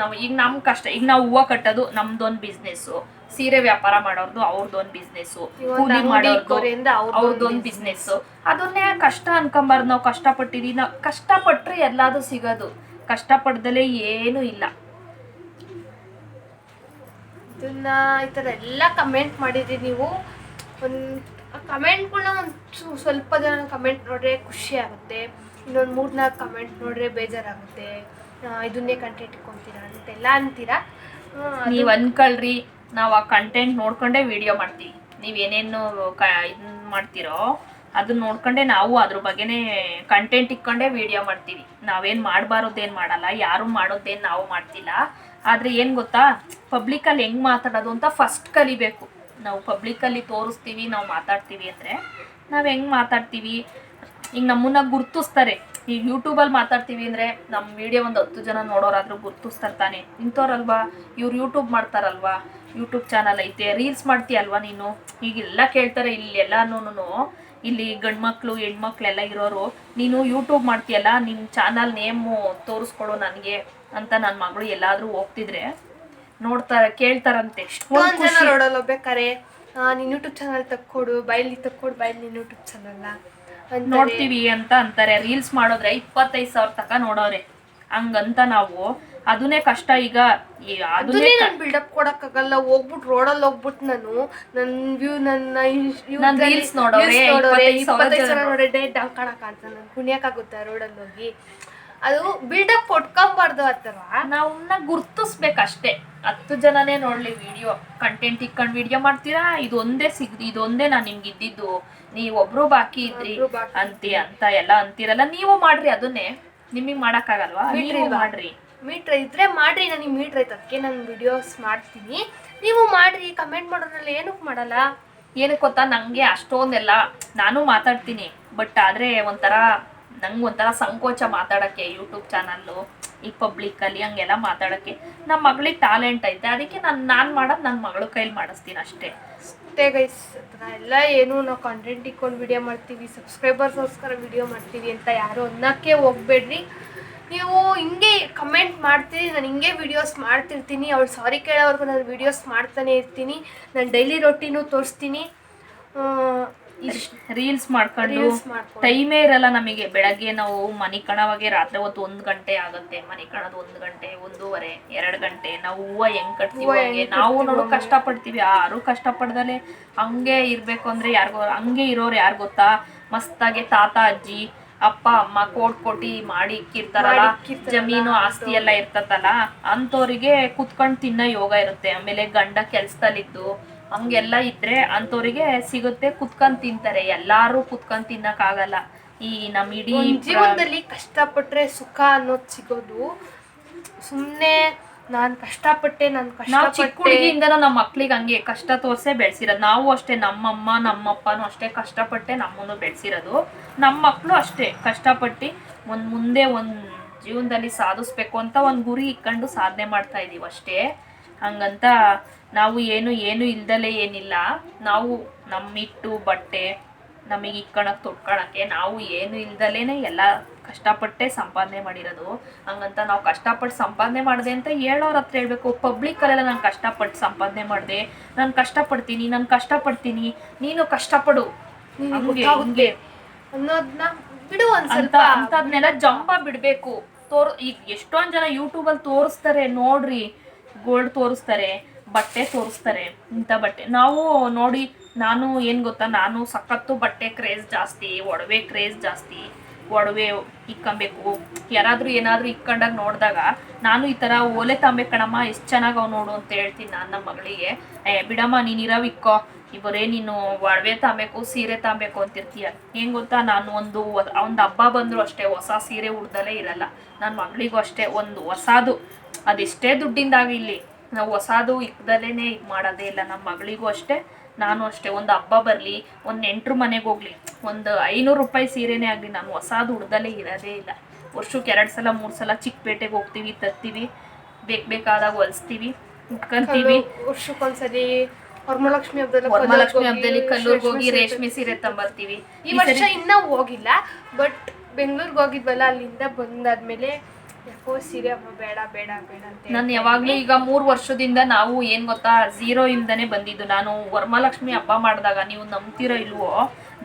ನಾವು ಈಗ ನಮ್ಮ ಕಷ್ಟ ಈಗ ನಾವು ಹೂವು ಕಟ್ಟೋದು ನಮ್ದೊಂದು ಬಿಸ್ನೆಸ್ಸು ಸೀರೆ ವ್ಯಾಪಾರ ಮಾಡೋರ್ದು ಅವ್ರದ್ದೊಂದು ಬಿಸ್ನೆಸ್ ಕೂಲಿ ಮಾಡೋರ್ದು ಅವ್ರದ್ದೊಂದು ಬಿಸ್ನೆಸ್ಸು ಅದನ್ನೇ ಕಷ್ಟ ಅನ್ಕೊಂಬಾರ್ದು ನಾವು ಕಷ್ಟಪಟ್ಟಿದ್ದೀವಿ ನಾವು ಕಷ್ಟಪಟ್ಟರೆ ಎಲ್ಲಾದು ಸಿಗೋದು. ಕಷ್ಟಪಡ್ದಲೇ ಏನು ಇಲ್ಲ. ಇದನ್ನ ಈ ಥರ ಎಲ್ಲ ಕಮೆಂಟ್ ಮಾಡಿದ್ರಿ ನೀವು. ಒಂದು ಕಮೆಂಟ್ಗಳನ್ನ ಒಂದು ಸ್ವಲ್ಪ ಜನ ಕಮೆಂಟ್ ನೋಡ್ರೆ ಖುಷಿ ಆಗುತ್ತೆ. ಇನ್ನೊಂದು ಮೂರ್ನಾಲ್ಕು ಕಮೆಂಟ್ ನೋಡ್ರೆ ಬೇಜಾರಾಗುತ್ತೆ. ಇದನ್ನೇ ಕಂಟೆಂಟ್ ಇಟ್ಕೊಂತೀರಾ ಅಂತೆಲ್ಲ ಅಂತೀರಾ? ನೀವು ಅದು- ನೀವ್ ಆ ಕಂಟೆಂಟ್ ನೋಡ್ಕೊಂಡೇ ವಿಡಿಯೋ ಮಾಡ್ತೀವಿ. ನೀವು ಏನೇನು ಕ ಇದನ್ನ ಮಾಡ್ತೀರೋ ಅದನ್ನ ನೋಡ್ಕೊಂಡೆ ನಾವು ಅದ್ರ ಬಗ್ಗೆನೇ ಕಂಟೆಂಟ್ ಇಟ್ಕೊಂಡೇ ವಿಡಿಯೋ ಮಾಡ್ತೀವಿ. ನಾವೇನು ಮಾಡಬಾರ್ದೇನು ಮಾಡಲ್ಲ, ಯಾರು ಮಾಡೋದೇನು ನಾವು ಮಾಡ್ತಿಲ್ಲ. ಆದ್ರೆ ಏನು ಗೊತ್ತಾ ಪಬ್ಲಿಕಲ್ಲಿ ಹೆಂಗ್ ಮಾತಾಡೋದು ಅಂತ ಫಸ್ಟ್ ಕಲಿಬೇಕು. ನಾವು ಪಬ್ಲಿಕಲ್ಲಿ ತೋರಿಸ್ತೀವಿ, ನಾವು ಮಾತಾಡ್ತೀವಿ ಅಂದ್ರೆ ನಾವು ಹೆಂಗ್ ಮಾತಾಡ್ತೀವಿ? ಈಗ ನಮ್ಮನ್ನ ಗುರ್ತಿಸ್ತಾರೆ. ಈಗ ಯೂಟ್ಯೂಬಲ್ಲಿ ಮಾತಾಡ್ತೀವಿ ಅಂದ್ರೆ ನಮ್ಮ ವಿಡಿಯೋ ಒಂದು ಹತ್ತು ಜನ ನೋಡೋರಾದ್ರೂ ಗುರ್ತಿಸ್ತಾರೆ ತಾನೆ ಇಂಥವ್ರಲ್ವಾ? ಇವ್ರು ಯೂಟ್ಯೂಬ್ ಮಾಡ್ತಾರಲ್ವಾ? ಯೂಟ್ಯೂಬ್ ಚಾನಲ್ ಐತೆ ರೀಲ್ಸ್ ಮಾಡ್ತೀಯಲ್ವಾ ನೀನು? ಈಗೆಲ್ಲ ಕೇಳ್ತಾರೆ ಇಲ್ಲಿ ಎಲ್ಲಾನು ಇಲ್ಲಿ ಗಂಡ್ಮಕ್ಳು ಹೆಣ್ಮಕ್ಳೆಲ್ಲ ಇರೋರು ನೀನು ಯೂಟ್ಯೂಬ್ ಮಾಡ್ತೀಯಲ್ಲ ನಿಮ್ಮ ಚಾನಲ್ ನೇಮು ತೋರಿಸ್ಕೊಡು ನನಗೆ ಅಂತ ನನ್ನ ಮಗಳು ಎಲ್ಲಾದ್ರೂ ಹೋಗ್ತಿದ್ರೆ ನೋಡ್ತಾರೆ ಕೇಳ್ತಾರಂತೆ. ನೋಡಲ್ಲ ಬೇಕಾರೆ. ನೀನು ಯೂಟ್ಯೂಬ್ ಚಾನಲ್ ತಕ್ಕೊಡು ಬೈಲಿ ತಕ್ಕೊಡು ಬೈಲಿ ನೀನು ಯೂಟ್ಯೂಬ್ ಚಾನಲ್ನ ನೋಡ್ತೀವಿ ಅಂತ ಅಂತಾರೆ. ರೀಲ್ಸ್ ಮಾಡಿದ್ರೆ ಇಪ್ಪತ್ತೈದು ಸಾವಿರ ತಕ ನೋಡೋರೆ. ಹಂಗಂತ ನಾವು ಅದನ್ನೇ ಕಷ್ಟ ಈಗ. ಅದನ್ನೇ ನಾನು ಬಿಲ್ಡಪ್ ಕೊಡಕ್ಕಾಗಲ್ಲ. ಹೋಗ್ಬಿಟ್ಟು ರೋಡಲ್ಲಿ ಹೋಗ್ಬಿಟ್ಟು ನಾನು ನನ್ನ ವ್ಯೂ ನನ್ನ ನನ್ ರೀಲ್ಸ್ ನೋಡೋರೆ, ಇಪ್ಪತ್ತೈದು ಜನ ಕಾಣಕ್ಕಾಗ್ತ ನಾನು ಕುಣಿಯಕ್ಕಾಗುತ್ತಾ ರೋಡಲ್ಲಿ ಹೋಗಿ. ಅದು ಬಿಲ್ಡಪ್ ಕೊಟ್ಕೊಂಬಾರ್ದು ಆತರ ಥರ. ನಾವನ್ನ ಗುರ್ತಿಸ್ಬೇಕಷ್ಟೇ. ಹತ್ತು ಜನನೇ ನೋಡ್ಲಿ ವಿಡಿಯೋ ಕಂಟೆಂಟ್ ಇಕ್ಕೊಂಡು ವಿಡಿಯೋ ಮಾಡ್ತೀರಾ? ಇದೊಂದೇ ಸಿಗ್ ಇದೊಂದೇ ನಾನು ನಿಮ್ಗೆ ಇದ್ದಿದ್ದು ನೀವು ಒಬ್ರು ಬಾಕಿ ಇದ್ರಿ ಅಂತಿ ಅಂತ ಎಲ್ಲ ಅಂತೀರಲ್ಲ ನೀವು ಮಾಡ್ರಿ ಅದನ್ನೇ. ನಿಮಗೆ ಮಾಡಕ್ಕಾಗಲ್ವಾ? ನೀವು ಮಾಡ್ರಿ. ಮೀಟ್ರ್ ಇದ್ರೆ ಮಾಡ್ರಿ ನನಗೆ ಮೀಟ್ರ್ ಅದಕ್ಕೆ ನಾನು ವಿಡಿಯೋಸ್ ಮಾಡ್ತೀನಿ. ನೀವು ಮಾಡ್ರಿ ಕಮೆಂಟ್ ಮಾಡೋದ್ರಲ್ಲಿ ಏನಕ್ಕೆ ಮಾಡಲ್ಲ. ಏನಕ್ಕೆ ಗೊತ್ತಾ? ನಂಗೆ ಅಷ್ಟೊಂದೆಲ್ಲ ನಾನು ಮಾತಾಡ್ತೀನಿ. ಬಟ್ ಆದ್ರೆ ಒಂಥರ ನಂಗೆ ಒಂಥರ ಸಂಕೋಚ ಮಾತಾಡೋಕ್ಕೆ ಯೂಟ್ಯೂಬ್ ಚಾನಲ್ಲು ಈ ಪಬ್ಲಿಕ್ಕಲ್ಲಿ ಹಂಗೆಲ್ಲ ಮಾತಾಡೋಕ್ಕೆ ನಮ್ಮ ಮಗಳಿಗೆ ಟ್ಯಾಲೆಂಟ್ ಐತೆ. ಅದಕ್ಕೆ ನಾನು ನಾನು ಮಾಡೋದು ನನ್ನ ಮಗಳ ಕೈಲಿ ಮಾಡಿಸ್ತೀನಿ ಅಷ್ಟೇ. ಅಷ್ಟೇ ಗೈಸ್ ಎಲ್ಲ ಏನು ನಾವು ಕಾಂಟೆಂಟ್ ಇಟ್ಕೊಂಡು ವಿಡಿಯೋ ಮಾಡ್ತೀವಿ ಸಬ್ಸ್ಕ್ರೈಬರ್ಸ್ಗೋಸ್ಕರ ವಿಡಿಯೋ ಮಾಡ್ತೀವಿ ಅಂತ ಯಾರು ಅನ್ನೋಕ್ಕೆ ಹೋಗ್ಬೇಡ್ರಿ. ನೀವು ಹಿಂಗೆ ಕಮೆಂಟ್ ಮಾಡ್ತೀರಿ, ನಾನು ಹಿಂಗೆ ವಿಡಿಯೋಸ್ ಮಾಡ್ತಿರ್ತೀನಿ, ಅವ್ಳು ಸಾರಿ ಕೇಳೋವರೆಗೂ ನಾನು ವಿಡಿಯೋಸ್ ಮಾಡ್ತಾನೆ ಇರ್ತೀನಿ, ನಾನು ಡೈಲಿ ರೊಟ್ಟಿನೂ ತೋರಿಸ್ತೀನಿ. ರೀಲ್ಸ್ ಮಾಡ್ಕೊಂಡು ರೀಲ್ಸ್ ಮಾಡ್ಕೊಂಡು. ಟೈಮೇ ಇರಲ್ಲ ನಮಗೆ. ಬೆಳಗ್ಗೆ ನಾವು ಮನೆ ಕಣವಾಗೆ ರಾತ್ರಿ ಹೊತ್ತು ಒಂದ್ ಗಂಟೆ ಆಗುತ್ತೆ. ಮನೆ ಕಣದ್ ಒಂದ್ ಗಂಟೆ ಒಂದೂವರೆ ಎರಡ್ ಗಂಟೆ. ನಾವು ಹೂವ ಹೆಂಗ್ ಕಟ್ತೀವಿ ಹಂಗೆ. ನಾವು ನೋಡು ಪಡ್ತೀವಿ ಯಾರು ಕಷ್ಟ ಪಡ್ದಲೆ ಹಂಗೆ ಇರ್ಬೇಕು ಅಂದ್ರೆ ಯಾರಿಗೋ ಹಂಗೆ ಇರೋರು ಯಾರು ಗೊತ್ತಾ? ಮಸ್ತಾಗೆ ತಾತ ಅಜ್ಜಿ ಅಪ್ಪ ಅಮ್ಮ ಕೋಟ್ ಕೋಟಿ ಮಾಡಿ ಇಕ್ಕಿರ್ತಾರಲ್ಲ, ಜಮೀನು ಆಸ್ತಿ ಎಲ್ಲ ಇರ್ತತಲ್ಲ ಅಂತವ್ರಿಗೆ ಕುತ್ಕೊಂಡ್ ತಿನ್ನೋ ಯೋಗ ಇರುತ್ತೆ. ಆಮೇಲೆ ಗಂಡ ಕೆಲ್ಸದಲ್ಲಿದ್ದು ಹಂಗೆಲ್ಲ ಇದ್ರೆ ಅಂತವ್ರಿಗೆ ಸಿಗುತ್ತೆ ಕುತ್ಕೊಂಡ್ ತಿಂತಾರೆ. ಎಲ್ಲಾರು ಕುತ್ಕೊಂಡ್ ತಿನ್ನಕ್ ಆಗಲ್ಲ ಈ ನಮ್ ಇಡೀ ಜೀವನದಲ್ಲಿ ಕಷ್ಟಪಟ್ರೆ ಸುಖ ಅನ್ನೋದು ಸಿಗೋದು. ಸುಮ್ಮನೆ ನಾನ್ ಕಷ್ಟಪಟ್ಟೆ ನಾನು ಕಷ್ಟಿಂದ ಚಿಕ್ಕ ಕಷ್ಟಪಟ್ಟೆ. ಹುಡುಗಿಯಿಂದನೂ ನಮ್ಮ ಮಕ್ಳಿಗೆ ಹಂಗೆ ಕಷ್ಟ ತೋರ್ಸೆ ಬೆಳ್ಸಿರೋದು. ನಾವು ಅಷ್ಟೇ ನಮ್ಮಮ್ಮ ನಮ್ಮಪ್ಪನೂ ಅಷ್ಟೇ ಕಷ್ಟಪಟ್ಟೆ ನಮ್ಮನ್ನು ಬೆಳ್ಸಿರೋದು. ನಮ್ಮ ಮಕ್ಕಳು ಅಷ್ಟೇ ಕಷ್ಟಪಟ್ಟು ಒಂದ್ ಮುಂದೆ ಒಂದ್ ಜೀವನದಲ್ಲಿ ಸಾಧಿಸ್ಬೇಕು ಅಂತ ಒಂದ್ ಗುರಿ ಇಕ್ಕಂಡು ಸಾಧನೆ ಮಾಡ್ತಾ ಇದೀವಿ ಅಷ್ಟೇ. ಹಂಗಂತ ನಾವು ಏನು ಏನು ಇಲ್ದಲೆ ಏನಿಲ್ಲ. ನಾವು ನಮ್ಮಿಟ್ಟು ಬಟ್ಟೆ ನಮಗೆ ಇಕ್ಕಣಕ್ ತೊಟ್ಕೊಳಕ್ಕೆ ನಾವು ಏನು ಇಲ್ದಲೇನೆ ಎಲ್ಲ ಕಷ್ಟಪಟ್ಟೆ ಸಂಪಾದನೆ ಮಾಡಿರೋದು. ಹಂಗಂತ ನಾವು ಕಷ್ಟಪಟ್ಟು ಸಂಪಾದನೆ ಮಾಡಿದೆ ಅಂತ ಹೇಳೋರ ಹತ್ರ ಹೇಳ್ಬೇಕು. ಪಬ್ಲಿಕ್ಕಲ್ಲೆಲ್ಲ ನಾನು ಕಷ್ಟಪಟ್ಟು ಸಂಪಾದನೆ ಮಾಡಿದೆ. ನಾನು ಕಷ್ಟಪಡ್ತೀನಿ ನಾನು ಕಷ್ಟಪಡ್ತೀನಿ. ನೀನು ಕಷ್ಟಪಡು. ಅನ್ನೋದನ್ನ ಬಿಡು ಅಂತ ಅಂತದ್ನೆಲ್ಲ ಜಂಪ ಬಿಡ್ಬೇಕು. ತೋರ್ ಈಗ ಎಷ್ಟೊಂದ್ ಜನ ಯೂಟ್ಯೂಬಲ್ಲಿ ತೋರಿಸ್ತಾರೆ ನೋಡ್ರಿ. ಗೋಲ್ಡ್ ತೋರಿಸ್ತಾರೆ, ಬಟ್ಟೆ ತೋರಿಸ್ತಾರೆ, ಇಂಥ ಬಟ್ಟೆ. ನಾವು ನೋಡಿ, ನಾನು ಏನು ಗೊತ್ತಾ, ನಾನು ಸಖತ್ತು ಬಟ್ಟೆ ಕ್ರೇಜ್ ಜಾಸ್ತಿ, ಒಡವೆ ಕ್ರೇಜ್ ಜಾಸ್ತಿ, ಒಡವೆ ಇಕ್ಕೊಬೇಕು. ಯಾರಾದರೂ ಏನಾದರೂ ಇಕ್ಕಂಡಾಗ ನೋಡಿದಾಗ, ನಾನು ಈ ಥರ ಓಲೆ ತಾಂಬೆ ಕಣಮ್ಮ, ಎಷ್ಟು ಚೆನ್ನಾಗಿ ಅವ್ ನೋಡು ಅಂತ ಹೇಳ್ತೀನಿ ನಾನು ನಮ್ಮ ಮಗಳಿಗೆ. ಏ, ಬಿಡಮ್ಮ, ನೀನು ಇರೋ ಇಕ್ಕೋ. ಇವರೇ ನೀನು ಒಡವೆ ತಾಂಬೇಕು, ಸೀರೆ ತಾಂಬೇಕು ಅಂತಿರ್ತೀಯ. ಹೆಂಗೆ ಗೊತ್ತಾ, ನಾನು ಒಂದು ಒಂದು ಹಬ್ಬ ಬಂದರೂ ಅಷ್ಟೇ, ಹೊಸ ಸೀರೆ ಉಡ್ದಲೇ ಇರಲ್ಲ. ನನ್ನ ಮಗಳಿಗೂ ಅಷ್ಟೇ, ಒಂದು ಹೊಸಾದು ಅದೆಷ್ಟೇ ದುಡ್ಡಿಂದಾಗಿಲ್ಲಿ ನಾವು ಹೊಸಾದು ಇಕ್ದಲೇನೆ ಈಗ ಮಾಡೋದೇ ಇಲ್ಲ. ನಮ್ಮ ಮಗಳಿಗೂ ಅಷ್ಟೇ ನಾನು ಅಷ್ಟೇ. ಒಂದು ಹಬ್ಬ ಬರಲಿ ಒಂದು ನೆಂಟರು ಮನೆಗೆ ಹೋಗ್ಲಿ ಒಂದು ಐನೂರು ರೂಪಾಯಿ ಸೀರೆನೇ ಆಗಲಿ ನಾನು ಹೊಸಾದು ಉಡ್ದಲೇ ಇರೋದೇ ಇಲ್ಲ. ವರ್ಷಕ್ಕೆ ಎರಡು ಸಲ ಮೂರು ಸಲ ಚಿಕ್ಕಪೇಟೆಗೆ ಹೋಗ್ತೀವಿ ತರ್ತೀವಿ ಬೇಕು ಬೇಕಾದಾಗ ಹೊಲಿಸ್ತೀವಿ ಉಟ್ಕೊಂತೀವಿ. ವರ್ಷಕ್ಕೊಂದ್ಸರಿ ವರಮಹಾಲಕ್ಷ್ಮಿ ಹಬ್ಬದಲ್ಲಿ ವರಮಹಾಲಕ್ಷ್ಮಿ ಹಬ್ಬದಲ್ಲಿ ಕಲ್ಲೂರ್ಗೆ ಹೋಗಿ ರೇಷ್ಮೆ ಸೀರೆ ತಂಬರ್ತೀವಿ ಈ ವರ್ಷ ಇನ್ನೂ ಹೋಗಿಲ್ಲ ಬಟ್ ಬೆಂಗಳೂರಿಗೆ ಹೋಗಿದ್ವಲ್ಲ ಅಲ್ಲಿಂದ ಬಂದಾದ್ಮೇಲೆ ಯಾಕೋ ಸೀರೆ ಬೇಡ ಬೇಡ ಬೇಡ ಅಂತ ನಾನು ಯಾವಾಗ್ಲೂ ಈಗ ಮೂರ್ ವರ್ಷದಿಂದ ನಾವು ಏನ್ ಗೊತ್ತಾ ಝೀರೋ ಇಂದನೇ ಬಂದಿದ್ದು. ನಾನು ವರ್ಮಾಲಕ್ಷ್ಮಿ ಹಬ್ಬ ಮಾಡಿದಾಗ ನೀವು ನಂಬ್ತಿರೋ ಇಲ್ವೋ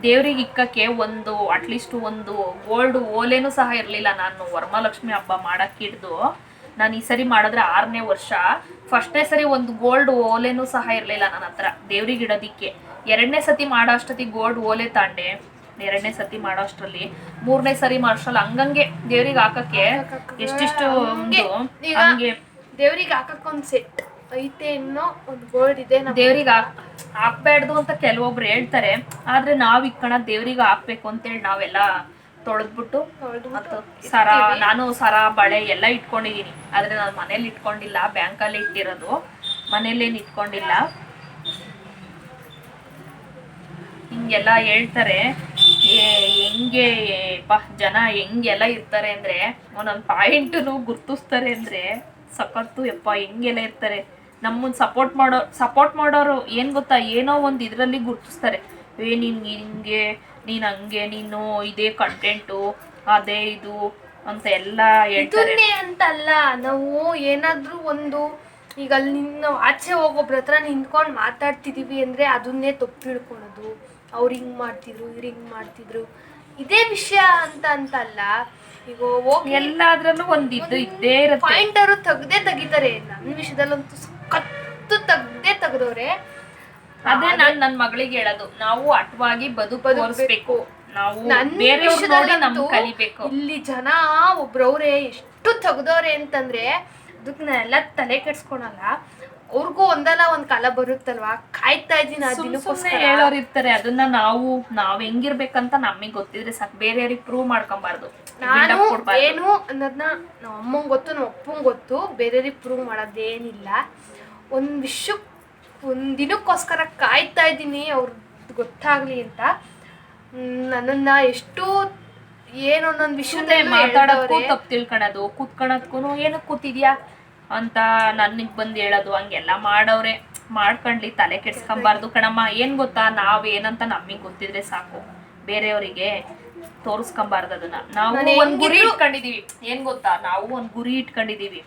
ದೇವ್ರಿಗೆ ಇಕ್ಕಕ್ಕೆ ಒಂದು ಅಟ್ಲೀಸ್ಟ್ ಒಂದು ಗೋಲ್ಡ್ ಓಲೆನೂ ಸಹ ಇರಲಿಲ್ಲ ನಾನು ವರ್ಮಾಲಕ್ಷ್ಮಿ ಹಬ್ಬ ಮಾಡಕ್ಕೆ ಹಿಡ್ದು. ನಾನು ಈ ಸರಿ ಮಾಡಿದ್ರೆ ಆರನೇ ವರ್ಷ. ಫಸ್ಟ್ನೇ ಸರಿ ಒಂದು ಗೋಲ್ಡ್ ಓಲೆನೂ ಸಹ ಇರಲಿಲ್ಲ ನನ್ನ ಹತ್ರ ದೇವ್ರಿಗೆ ಇಡೋದಿಕ್ಕೆ. ಎರಡನೇ ಸತಿ ಮಾಡೋ ಅಷ್ಟೊತ್ತಿಗೆ ಗೋಲ್ಡ್ ಓಲೆ ತಾಂಡೆ. ಎರಡನೇ ಸತಿ ಮಾಡೋ ಅಷ್ಟರಲ್ಲಿ ಮೂರನೇ ಸರಿ ಮಾಡೋಷ್ಟ್ರಲ್ಲಿ ಹಂಗಂಗೆ ದೇವ್ರಿಗೆ ಹಾಕಕ್ಕೆ ಎಷ್ಟಿಷ್ಟು ಒಂದು ಹಂಗೆ ದೇವ್ರಿಗೆ ಹಾಕಕ್ಕೊಂದ್ ಸೆಟ್ ಐತೆ ಅನ್ನೋ ಒಂದು ಗೋಲ್ಡ್ ಇದೆ ದೇವ್ರಿಗೆ ಹಾಕ್ಬಾರ್ದು ಅಂತ ಕೆಲವೊಬ್ರು ಹೇಳ್ತಾರೆ. ಆದ್ರೆ ನಾವ್ ಇಕ್ಕಣ ದೇವ್ರಿಗೆ ಹಾಕ್ಬೇಕು ಅಂತೇಳಿ ನಾವೆಲ್ಲ ತೊಳೆದ್ಬಿಟ್ಟು ಸರ ನಾನು ಸರ ಬಳೆ ಎಲ್ಲ ಇಟ್ಕೊಂಡಿದೀನಿ. ಆದ್ರೆ ನಾನು ಮನೇಲಿ ಇಟ್ಕೊಂಡಿಲ್ಲ. ಬ್ಯಾಂಕಲ್ಲಿ ಇಟ್ಟಿರೋದು. ಮನೇಲೇನು ಇಟ್ಕೊಂಡಿಲ್ಲ. ಹಿಂಗೆಲ್ಲ ಹೇಳ್ತಾರೆ. ಹೆಂಗೆ ಪಾ ಜನ ಹೆಂಗೆಲ್ಲ ಇರ್ತಾರೆ ಅಂದ್ರೆ, ಒಂದೊಂದು ಪಾಯಿಂಟನ್ನು ಗುರ್ತಿಸ್ತಾರೆ ಅಂದ್ರೆ, ಸಖತ್ತು ಯಪ್ಪ ಹೆಂಗೆಲ್ಲ ಇರ್ತಾರೆ. ನಮ್ಮನ್ನು ಸಪೋರ್ಟ್ ಮಾಡೋ ಸಪೋರ್ಟ್ ಮಾಡೋರು ಏನು ಗೊತ್ತಾ, ಏನೋ ಒಂದು ಇದರಲ್ಲಿ ಗುರ್ತಿಸ್ತಾರೆ. ಏ, ನೀನು ಹಿಂಗೆ, ನೀನು ಹಂಗೆ, ನೀನು ಇದೇ ಕಂಟೆಂಟು ಅದೇ ಇದು ಅಂತ ಎಲ್ಲ ಹೇಳ್ತಾರೆ. ಅಂತಲ್ಲ, ನಾವು ಏನಾದರೂ ಒಂದು, ಈಗ ಅಲ್ಲಿ ನಿನ್ನ ಆಚೆ ಹೋಗೊಬ್ರ ಹತ್ರ ನಿಂತ್ಕೊಂಡು ಮಾತಾಡ್ತಿದೀವಿ ಅಂದ್ರೆ ಅದನ್ನೇ ತಪ್ಪು ತಿಳ್ಕೊಳೋದು ಅವ್ರು ಹಿಂಗ್ ಮಾಡ್ತಿದ್ರು ಇವ್ರು ಹಿಂಗ್ ಮಾಡ್ತಿದ್ರು. ಇದೇ ವಿಷಯ ಅಂತ ಅಂತಲ್ಲ. ಈಗ ಹೋಗಿ ಎಲ್ಲಾದ್ರಲ್ಲೂ ಒಂದ್ ಇದು ಇದ್ದೇ ಇರುತ್ತೆ. ಪಾಯಿಂಟ್ ಅವರು ತೆಗ್ದೇ ತೆಗಿತಾರೆ. ನನ್ನ ವಿಷಯದಲ್ಲಂತೂ ಕತ್ತು ತೆಗ್ದೇ ತೆಗ್ದವ್ರೆ. ಅದೇ ನಾನ್ ನನ್ ಮಗಳಿಗೆ ಹೇಳೋದು. ನಾವು ಅಟವಾಗಿ ಬದುಕು ನಾವು ಬೇರೆಯವ್ರು ಕಲಿಬೇಕು. ಇಲ್ಲಿ ಜನ ಒಬ್ರವ್ರೆ ಎಷ್ಟು ತೆಗ್ದವ್ರೆ ಅಂತಂದ್ರೆ ಅದಕ್ಕೆ ನಾನೆಲ್ಲ ತಲೆ ಕೆಡ್ಸ್ಕೊಳಲ್ಲ. ಅವ್ರಿಗೂ ಒಂದಲ್ಲ ಒಂದ್ ಕಾಲ ಬರುತ್ತಲ್ವಾ? ಕಾಯ್ತಾ ಆ ಸುಮ್ನೆ ಹೇಳೋರ್ ಇರ್ತಾರೆ ಅದನ್ನ ನಾವು ನಾವ್ ಹೆಂಗಿರ್ಬೇಕಂತ ನಮಗೆ ಗೊತ್ತಿದ್ರೆ ಸಾಕು. ಬೇರೆಯವ್ರಿಗೆ ಪ್ರೂವ್ ಮಾಡ್ಕೊಂಬಾರ್ದು. ನಾನು ಕೊಡ್ಬಾರ್ದು. ಏನು ಅನ್ನೋದನ್ನ ನಮ್ಮ ಅಮ್ಮಂಗ್ ಗೊತ್ತು ನಮ್ಮ ಅಪ್ಪಂಗ್ ಗೊತ್ತು. ಬೇರೆಯವ್ರಿಗೆ ಪ್ರೂವ್ ಮಾಡೋದೇನಿಲ್ಲ. ಒಂದ್ ವಿಷಯಕ್ಕೆ ಒಂದ್ ದಿನಕ್ಕೋಸ್ಕರ ಕಾಯ್ತಾ ಇದ್ದೀನಿ ಅವ್ರದ್ದು ಗೊತ್ತಾಗ್ಲಿ ಅಂತ. ಹ್ಮ್, ನನ್ನನ್ನ ಎಷ್ಟು ಏನೋ ಒಂದೊಂದು ವಿಷಯ ಮಾತಾಡೋದು ತಪ್ಪು ತಿಳ್ಕೊಳೋದು ಕೂತ್ಕೊಳಕ್ಕೂ ಏನಕ್ಕೆ ಕೂತಿದ್ಯಾ? ಅಂತ ನನಗೆ ಬಂದು ಹೇಳೋದು ಹಂಗೆಲ್ಲ ಮಾಡೋರೆ ಮಾಡ್ಕೊಂಡ್ಲಿ ತಲೆ ಕೆಡ್ಸ್ಕೊಂಬಾರ್ದು ಕಣಮ್ಮ. ಏನ್ ಗೊತ್ತಾ? ನಾವ್ ಏನಂತ ನಮಗೆ ಗೊತ್ತಿದ್ರೆ ಸಾಕು. ಬೇರೆಯವರಿಗೆ ತೋರಿಸ್ಕೊಂಬಾರ್ದು ಅದನ್ನ. ನಾವು ಒಂದ್ ಗುರಿ ಇಟ್ಕೊಂಡಿದೀವಿ. ಏನ್ ಗೊತ್ತಾ? ನಾವು ಒಂದ್ ಗುರಿ ಇಟ್ಕೊಂಡಿದೀವಿ.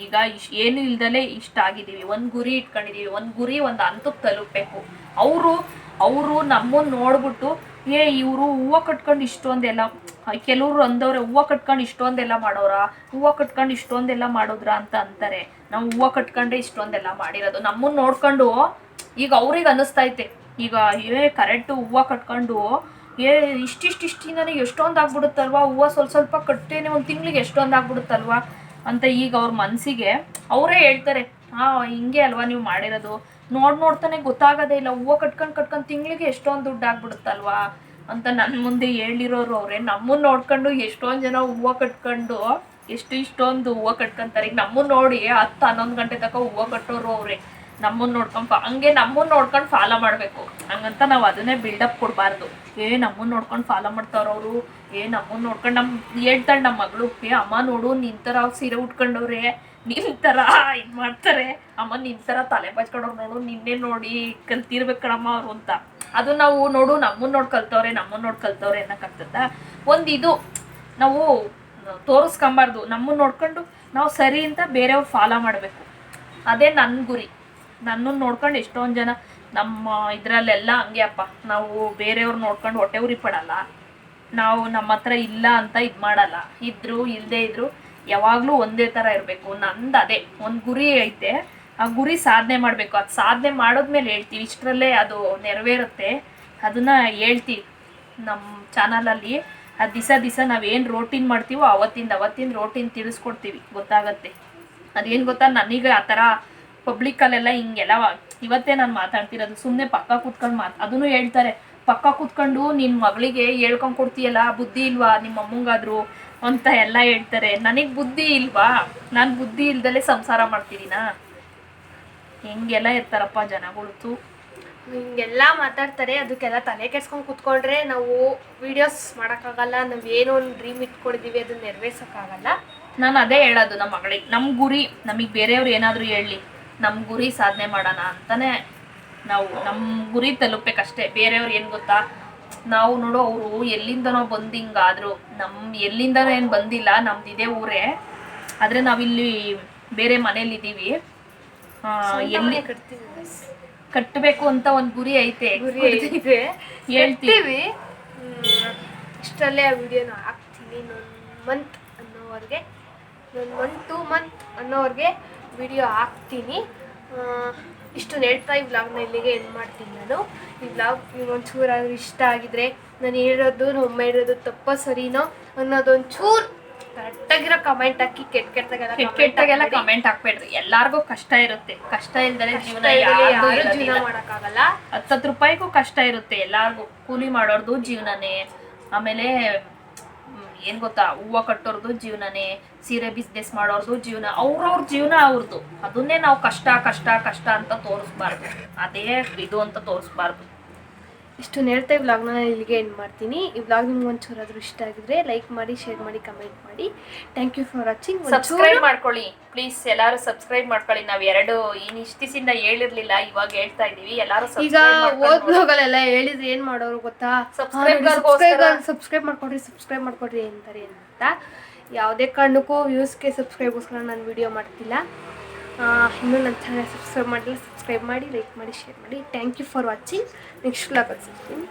ಈಗ ಇಷ್ಟ ಏನು ಇಲ್ದಲೆ ಇಷ್ಟ ಆಗಿದೀವಿ. ಒಂದ್ ಗುರಿ ಇಟ್ಕೊಂಡಿದೀವಿ. ಒಂದ್ ಗುರಿ ಒಂದ್ ಹಂತಕ್ ತಲುಪಬೇಕು. ಅವರು ಅವರು ನಮ್ಮನ್ನ ನೋಡ್ಬಿಟ್ಟು ಏ, ಇವರು ಹೂವು ಕಟ್ಕೊಂಡು ಇಷ್ಟೊಂದೆಲ್ಲ ಕೆಲವರು ಅಂದವ್ರೆ ಹೂವು ಕಟ್ಕೊಂಡು ಇಷ್ಟೊಂದೆಲ್ಲ ಮಾಡೋರ? ಹೂವು ಕಟ್ಕೊಂಡು ಇಷ್ಟೊಂದೆಲ್ಲ ಮಾಡೋದ್ರ ಅಂತ ಅಂತಾರೆ. ನಾವು ಹೂವು ಕಟ್ಕೊಂಡ್ರೆ ಇಷ್ಟೊಂದೆಲ್ಲ ಮಾಡಿರೋದು. ನಮ್ಮನ್ನ ನೋಡ್ಕೊಂಡು, ಈಗ ಅವ್ರಿಗೆ ಅನ್ನಿಸ್ತೈತೆ ಈಗ, ಏ, ಕರೆಕ್ಟ್ ಹೂವು ಕಟ್ಕೊಂಡು, ಏ, ಇಷ್ಟಿಷ್ಟಿಷ್ಟಿಂದನೇ ಎಷ್ಟೊಂದು ಆಗ್ಬಿಡುತ್ತಲ್ವಾ ಹೂವು ಸ್ವಲ್ಪ ಸ್ವಲ್ಪ ಕಟ್ಟೇನೆ ಒಂದು ತಿಂಗಳಿಗೆ ಎಷ್ಟೊಂದು ಆಗ್ಬಿಡುತ್ತಲ್ವಾ ಅಂತ ಈಗ ಅವ್ರ ಮನಸ್ಸಿಗೆ ಅವರೇ ಹೇಳ್ತಾರೆ ಹಾಂ ಹಿಂಗೆ ಅಲ್ವಾ ನೀವು ಮಾಡಿರೋದು? ನೋಡ್ ನೋಡ್ತಾನೆ ಗೊತ್ತಾಗೋದೇ ಇಲ್ಲ. ಹೂವು ಕಟ್ಕೊಂಡು ಕಟ್ಕೊಂಡು ತಿಂಗಳಿಗೆ ಎಷ್ಟೊಂದು ದುಡ್ಡು ಆಗ್ಬಿಡುತ್ತಲ್ವಾ ಅಂತ ನನ್ನ ಮುಂದೆ ಹೇಳಿರೋರು ಅವರೇ. ನಮ್ಮನ್ನ ನೋಡ್ಕೊಂಡು ಎಷ್ಟೊಂದು ಜನ ಹೂವು ಕಟ್ಕೊಂಡು ಎಷ್ಟು ಇಷ್ಟೊಂದು ಹೂವು ಕಟ್ಕೊಂತಾರೆ. ಈಗ ನಮ್ಮನ್ನ ನೋಡಿ ಹತ್ತು ಹನ್ನೊಂದು ಗಂಟೆ ತನಕ ಹೂವು ಕಟ್ಟೋರು ಅವರೇ. ನಮ್ಮನ್ನ ನೋಡ್ಕೊಂಡು ಹಂಗೆ ನಮ್ಮನ್ನ ನೋಡ್ಕೊಂಡು ಫಾಲೋ ಮಾಡಬೇಕು. ಹಂಗಂತ ನಾವು ಅದನ್ನೇ ಬಿಲ್ಡಪ್ ಕೊಡಬಾರ್ದು. ಏ ನಮ್ಮನ್ನ ನೋಡ್ಕೊಂಡು ಫಾಲೋ ಮಾಡ್ತಾರ ಅವರು. ಏ ನಮ್ಮನ್ನ ನೋಡ್ಕೊಂಡು ನಮ್ಮ ಹೇಳ್ತಾಳೆ ನಮ್ಮ ಮಗಳು ಅಮ್ಮ ನೋಡು ನಿಂತರ ಅವ್ರು ಸೀರೆ ಉಟ್ಕೊಂಡವ್ರೆ. ನಿನ್ ಥರ ಇದು ಮಾಡ್ತಾರೆ. ಅಮ್ಮ ನಿನ್ ಥರ ತಲೆ ಬಚ್ಕೊಂಡವ್ರು ನೋಡು, ನಿನ್ನೆ ನೋಡಿ ಕಲ್ತಿರ್ಬೇಕು ಕಣಮ್ಮ ಅವ್ರು ಅಂತ. ಅದು ನಾವು ನೋಡು ನಮ್ಮನ್ನ ನೋಡ್ ಕಲ್ತವ್ರೆ ನಮ್ಮನ್ನ ನೋಡ್ ಕಲ್ತವ್ರೆ ಅನ್ನಕ್ಕಾಗ್ತದ. ಒಂದು ಇದು, ನಾವು ತೋರಿಸ್ಕೊಂಬಾರ್ದು. ನಮ್ಮನ್ನ ನೋಡ್ಕೊಂಡು ನಾವು ಸರಿ ಅಂತ ಬೇರೆಯವ್ರು ಫಾಲೋ ಮಾಡಬೇಕು. ಅದೇ ನನ್ನ ಗುರಿ. ನನ್ನನ್ನು ನೋಡ್ಕೊಂಡು ಎಷ್ಟೊಂದು ಜನ ನಮ್ಮ ಇದರಲ್ಲೆಲ್ಲ ಹಂಗೆ ಅಪ್ಪ. ನಾವು ಬೇರೆಯವ್ರು ನೋಡ್ಕೊಂಡು ಹೊಟ್ಟೆ ಉರಿ ಪಡಲ್ಲ ನಾವು ನಮ್ಮ ಹತ್ರ ಇಲ್ಲ ಅಂತ ಇದು ಮಾಡಲ್ಲ. ಇದ್ರು ಇಲ್ಲದೇ ಇದ್ರು ಯಾವಾಗಲೂ ಒಂದೇ ಥರ ಇರಬೇಕು, ನಂದು ಅದೇ, ಒಂದು ಗುರಿ ಐತೆ, ಆ ಗುರಿ ಸಾಧನೆ ಮಾಡಬೇಕು, ಅದು ಸಾಧನೆ ಮಾಡಿದ್ಮೇಲೆ ಹೇಳ್ತೀವಿ, ಇಷ್ಟರಲ್ಲೇ ಅದು ನೆರವೇರುತ್ತೆ, ಅದನ್ನ ಹೇಳ್ತೀವಿ ನಮ್ಮ ಚಾನಲಲ್ಲಿ. ಆ ದಿಸ ದಿಸ ನಾವೇನು ರೋಟೀನ್ ಮಾಡ್ತೀವೋ ಅವತ್ತಿಂದ ಅವತ್ತಿಂದ ರೋಟೀನ್ ತಿಳಿಸ್ಕೊಡ್ತೀವಿ, ಗೊತ್ತಾಗತ್ತೆ. ಅದೇನು ಗೊತ್ತಾ, ನನಗೆ ಆ ಥರ ಪಬ್ಲಿಕ್ಕಲ್ಲೆಲ್ಲ ಹಿಂಗೆಲ್ಲ ಇವತ್ತೇ ನಾನು ಮಾತಾಡ್ತಿರೋದು ಸುಮ್ಮನೆ ಪಕ್ಕ ಕೂತ್ಕೊಂಡು ಮಾತು, ಅದನ್ನು ಹೇಳ್ತಾರೆ. ಪಕ್ಕ ಕೂತ್ಕೊಂಡು ನಿನ್ನ ಮಗಳಿಗೆ ಹೇಳ್ಕೊಂಡು ಕೊಡ್ತೀಯಲ್ಲ, ಬುದ್ಧಿ ಇಲ್ವಾ ನಿಮ್ಮ ಅಮ್ಮಂಗಾದ್ರು? ಅಂತ ಎಲ್ಲ ಹೇಳ್ತಾರೆ. ನನಗೆ ಬುದ್ಧಿ ಇಲ್ವಾ? ನಾನು ಬುದ್ಧಿ ಇಲ್ದಲೇ ಸಂಸಾರ ಮಾಡ್ತಿದ್ದೀನಾ ಹೆಂಗೆಲ್ಲ ಇರ್ತಾರಪ್ಪ ಜನಗಳು ಹಿಂಗೆಲ್ಲ ಮಾತಾಡ್ತಾರೆ ಅದಕ್ಕೆಲ್ಲ ತಲೆ ಕೆಡ್ಸ್ಕೊಂಡು ಕೂತ್ಕೊಂಡ್ರೆ ನಾವು ವಿಡಿಯೋಸ್ ಮಾಡೋಕ್ಕಾಗಲ್ಲ ನಾವು ಏನೋ ಒಂದು ಡ್ರೀಮ್ ಇಟ್ಕೊಂಡಿದ್ದೀವಿ ಅದನ್ನ ನೆರವೇರ್ಸೋಕ್ಕಾಗಲ್ಲ. ನಾನು ಅದೇ ಹೇಳೋದು ನಮ್ಮ ಮಗಳಿಗೆ. ನಮ್ಮ ಗುರಿ ನಮಗೆ ಬೇರೆಯವ್ರು ಏನಾದರೂ ಹೇಳಲಿ ನಮ್ಮ ಗುರಿ ಸಾಧನೆ ಮಾಡೋಣ ಅಂತಲೇ ನಾವು ನಮ್ಮ ಗುರಿ ತಲುಪಬೇಕಷ್ಟೇ. ಬೇರೆಯವ್ರು ಏನು ಗೊತ್ತಾ? ನಾವು ನೋಡು ಅವರು ಎಲ್ಲಿಂದನೋ ಬಂದು ಹಿಂಗಾದ್ರು? ನಮ್ಮ ಎಲ್ಲಿಂದನೋ ಏನು ಬಂದಿಲ್ಲ ನಮ್ದು ಇದೇ ಊರೇ. ಆದರೆ ನಾವಿಲ್ಲಿ ಬೇರೆ ಮನೇಲಿದ್ದೀವಿ ಎಲ್ಲಿ ಕಟ್ಟಬೇಕು ಅಂತ ಒಂದು ಗುರಿ ಐತೆ. ಗುರಿ ಐತೆ. ಹೇಳ್ತೀವಿ ಇಷ್ಟಲ್ಲೇ ಆ ವಿಡಿಯೋನ ಹಾಕ್ತೀನಿ ಇನ್ನೊಂದು ಮಂತ್ ಅನ್ನೋವರೆಗೆ. ಒಂದು ಮಂತ್ ಟೂ ಮಂತ್ ಅನ್ನೋವ್ರಿಗೆ ವಿಡಿಯೋ ಹಾಕ್ತೀನಿ. ಆ, ಇಷ್ಟನ್ನು ಹೇಳ್ತಾ ಈ ವ್ಲಾಗ್ನ ಇಲ್ಲಿಗೆ ಎಂಡ್ ಮಾಡ್ತೀನಿ ನಾನು. ಈ ವ್ಲಾಗ್ ಒಂಚೂರಾದ್ರೂ ಇಷ್ಟ ಆಗಿದ್ರೆ ನಾನು ಹೇಳೋದು ನಮ್ಮ ಹೇಳೋದು ತಪ್ಪ ಸರಿನೋ ಅನ್ನೋದೊಂಚೂರು ಕರೆಕ್ಟಾಗಿರೋ ಕಮೆಂಟ್ ಹಾಕಿ ಕೆಟ್ಟ ಕೆಟ್ಟದಾಗೆಲ್ಲ ಕೆಟ್ಟ ಕೆಟ್ಟಾಗೆಲ್ಲ ಕಮೆಂಟ್ ಹಾಕ್ಬೇಡ್ರಿ. ಎಲ್ಲಾರ್ಗೂ ಕಷ್ಟ ಇರುತ್ತೆ. ಕಷ್ಟ ಇಲ್ದಲೆ ಜೀವನ ಯಾರು ಯಾರ್ಗೂ ಜೀವನ. ಮಾಡೋಕ್ಕಾಗಲ್ಲ. ಹತ್ತತ್ತು ರೂಪಾಯಿಗೂ ಕಷ್ಟ ಇರುತ್ತೆ. ಎಲ್ಲಾರ್ಗು ಕೂಲಿ ಮಾಡೋರ್ದು ಜೀವನನೇ. ಆಮೇಲೆ ಏನ್ ಗೊತ್ತಾ? ಹೂವು ಕಟ್ಟೋರ್ದು ಜೀವನನೇ. ಸೀರೆ ಬಿಸ್ನೆಸ್ ಮಾಡೋರ್ದು ಜೀವನ ಅವ್ರವ್ರ ಜೀವನ ಅವ್ರದ್ದು ಅದನ್ನೇ ನಾವು ಕಷ್ಟ ಕಷ್ಟ ಕಷ್ಟ ಅಂತ ತೋರಿಸ್ಬಾರ್ದು. ಅದೇ ಇದು ಅಂತ ತೋರಿಸ್ಬಾರ್ದು. ಇಷ್ಟು ಹೇಳ್ತಾ ಈ ವ್ಲಾಗ್ನ ಇಲ್ಲಿಗೆ ಎಂಡ್ ಮಾಡ್ತೀನಿ. ಈ ವ್ಲಾಗ್ ನಿಮ್ಗೆ ಒಂಚೂರಾದ್ರೂ ಇಷ್ಟ ಆಗಿದ್ರೆ ಲೈಕ್ ಮಾಡಿ ಶೇರ್ ಮಾಡಿ ಕಮೆಂಟ್ ಮಾಡಿ. Thank you for watching subscribe ಮಾಡ್ಕೊಳ್ಳಿ. ಪ್ಲೀಸ್ ಎಲ್ಲರೂ ಸಬ್ಸ್ಕ್ರೈಬ್ ಮಾಡ್ಕೊಳ್ಳಿ. ನಾವು ಎರಡು ಈ ನಿಷ್ಠಿಸಿಂದ ಹೇಳಿರ್ಲಿಲ್ಲ ಇವಾಗ ಹೇಳ್ತಾ ಇದೀವಿ ಎಲ್ಲರೂ ಈಗ ಓದ್ ಬ್ಲಾಗಲ್ಲೆಲ್ಲ ಹೇಳಿದ್ರೆ ಏನ್ ಮಾಡೋರು ಗೊತ್ತಾ? Subscriber-ಗೋಸ್ಕರ. ಸಬ್ಸ್ಕ್ರೈಬ್ ಮಾಡ್ಕೊಡ್ರಿ ಸಬ್ಸ್ಕ್ರೈಬ್ ಮಾಡ್ಕೊಡ್ರಿ ಅಂತಾರೆ ಅಂತ ಯಾವುದೇ ಕಾರಣಕ್ಕೂ ವ್ಯೂಸ್ಗೆ ಸಬ್ಸ್ಕ್ರೈಬ್ಗೋಸ್ಕರ ನಾನು ವಿಡಿಯೋ ಮಾಡ್ತಿಲ್ಲ. ಇನ್ನೂ ನನ್ನ ಚಾನಲ್ ಸಬ್ಸ್ಕ್ರೈಬ್ ಮಾಡಿಲ್ಲ, ಸಬ್ಸ್ಕ್ರೈಬ್ ಮಾಡಿ, ಲೈಕ್ ಮಾಡಿ, ಶೇರ್ ಮಾಡಿ. Thank you for watching next vlog ಸಿಗ್ತೀನಿ.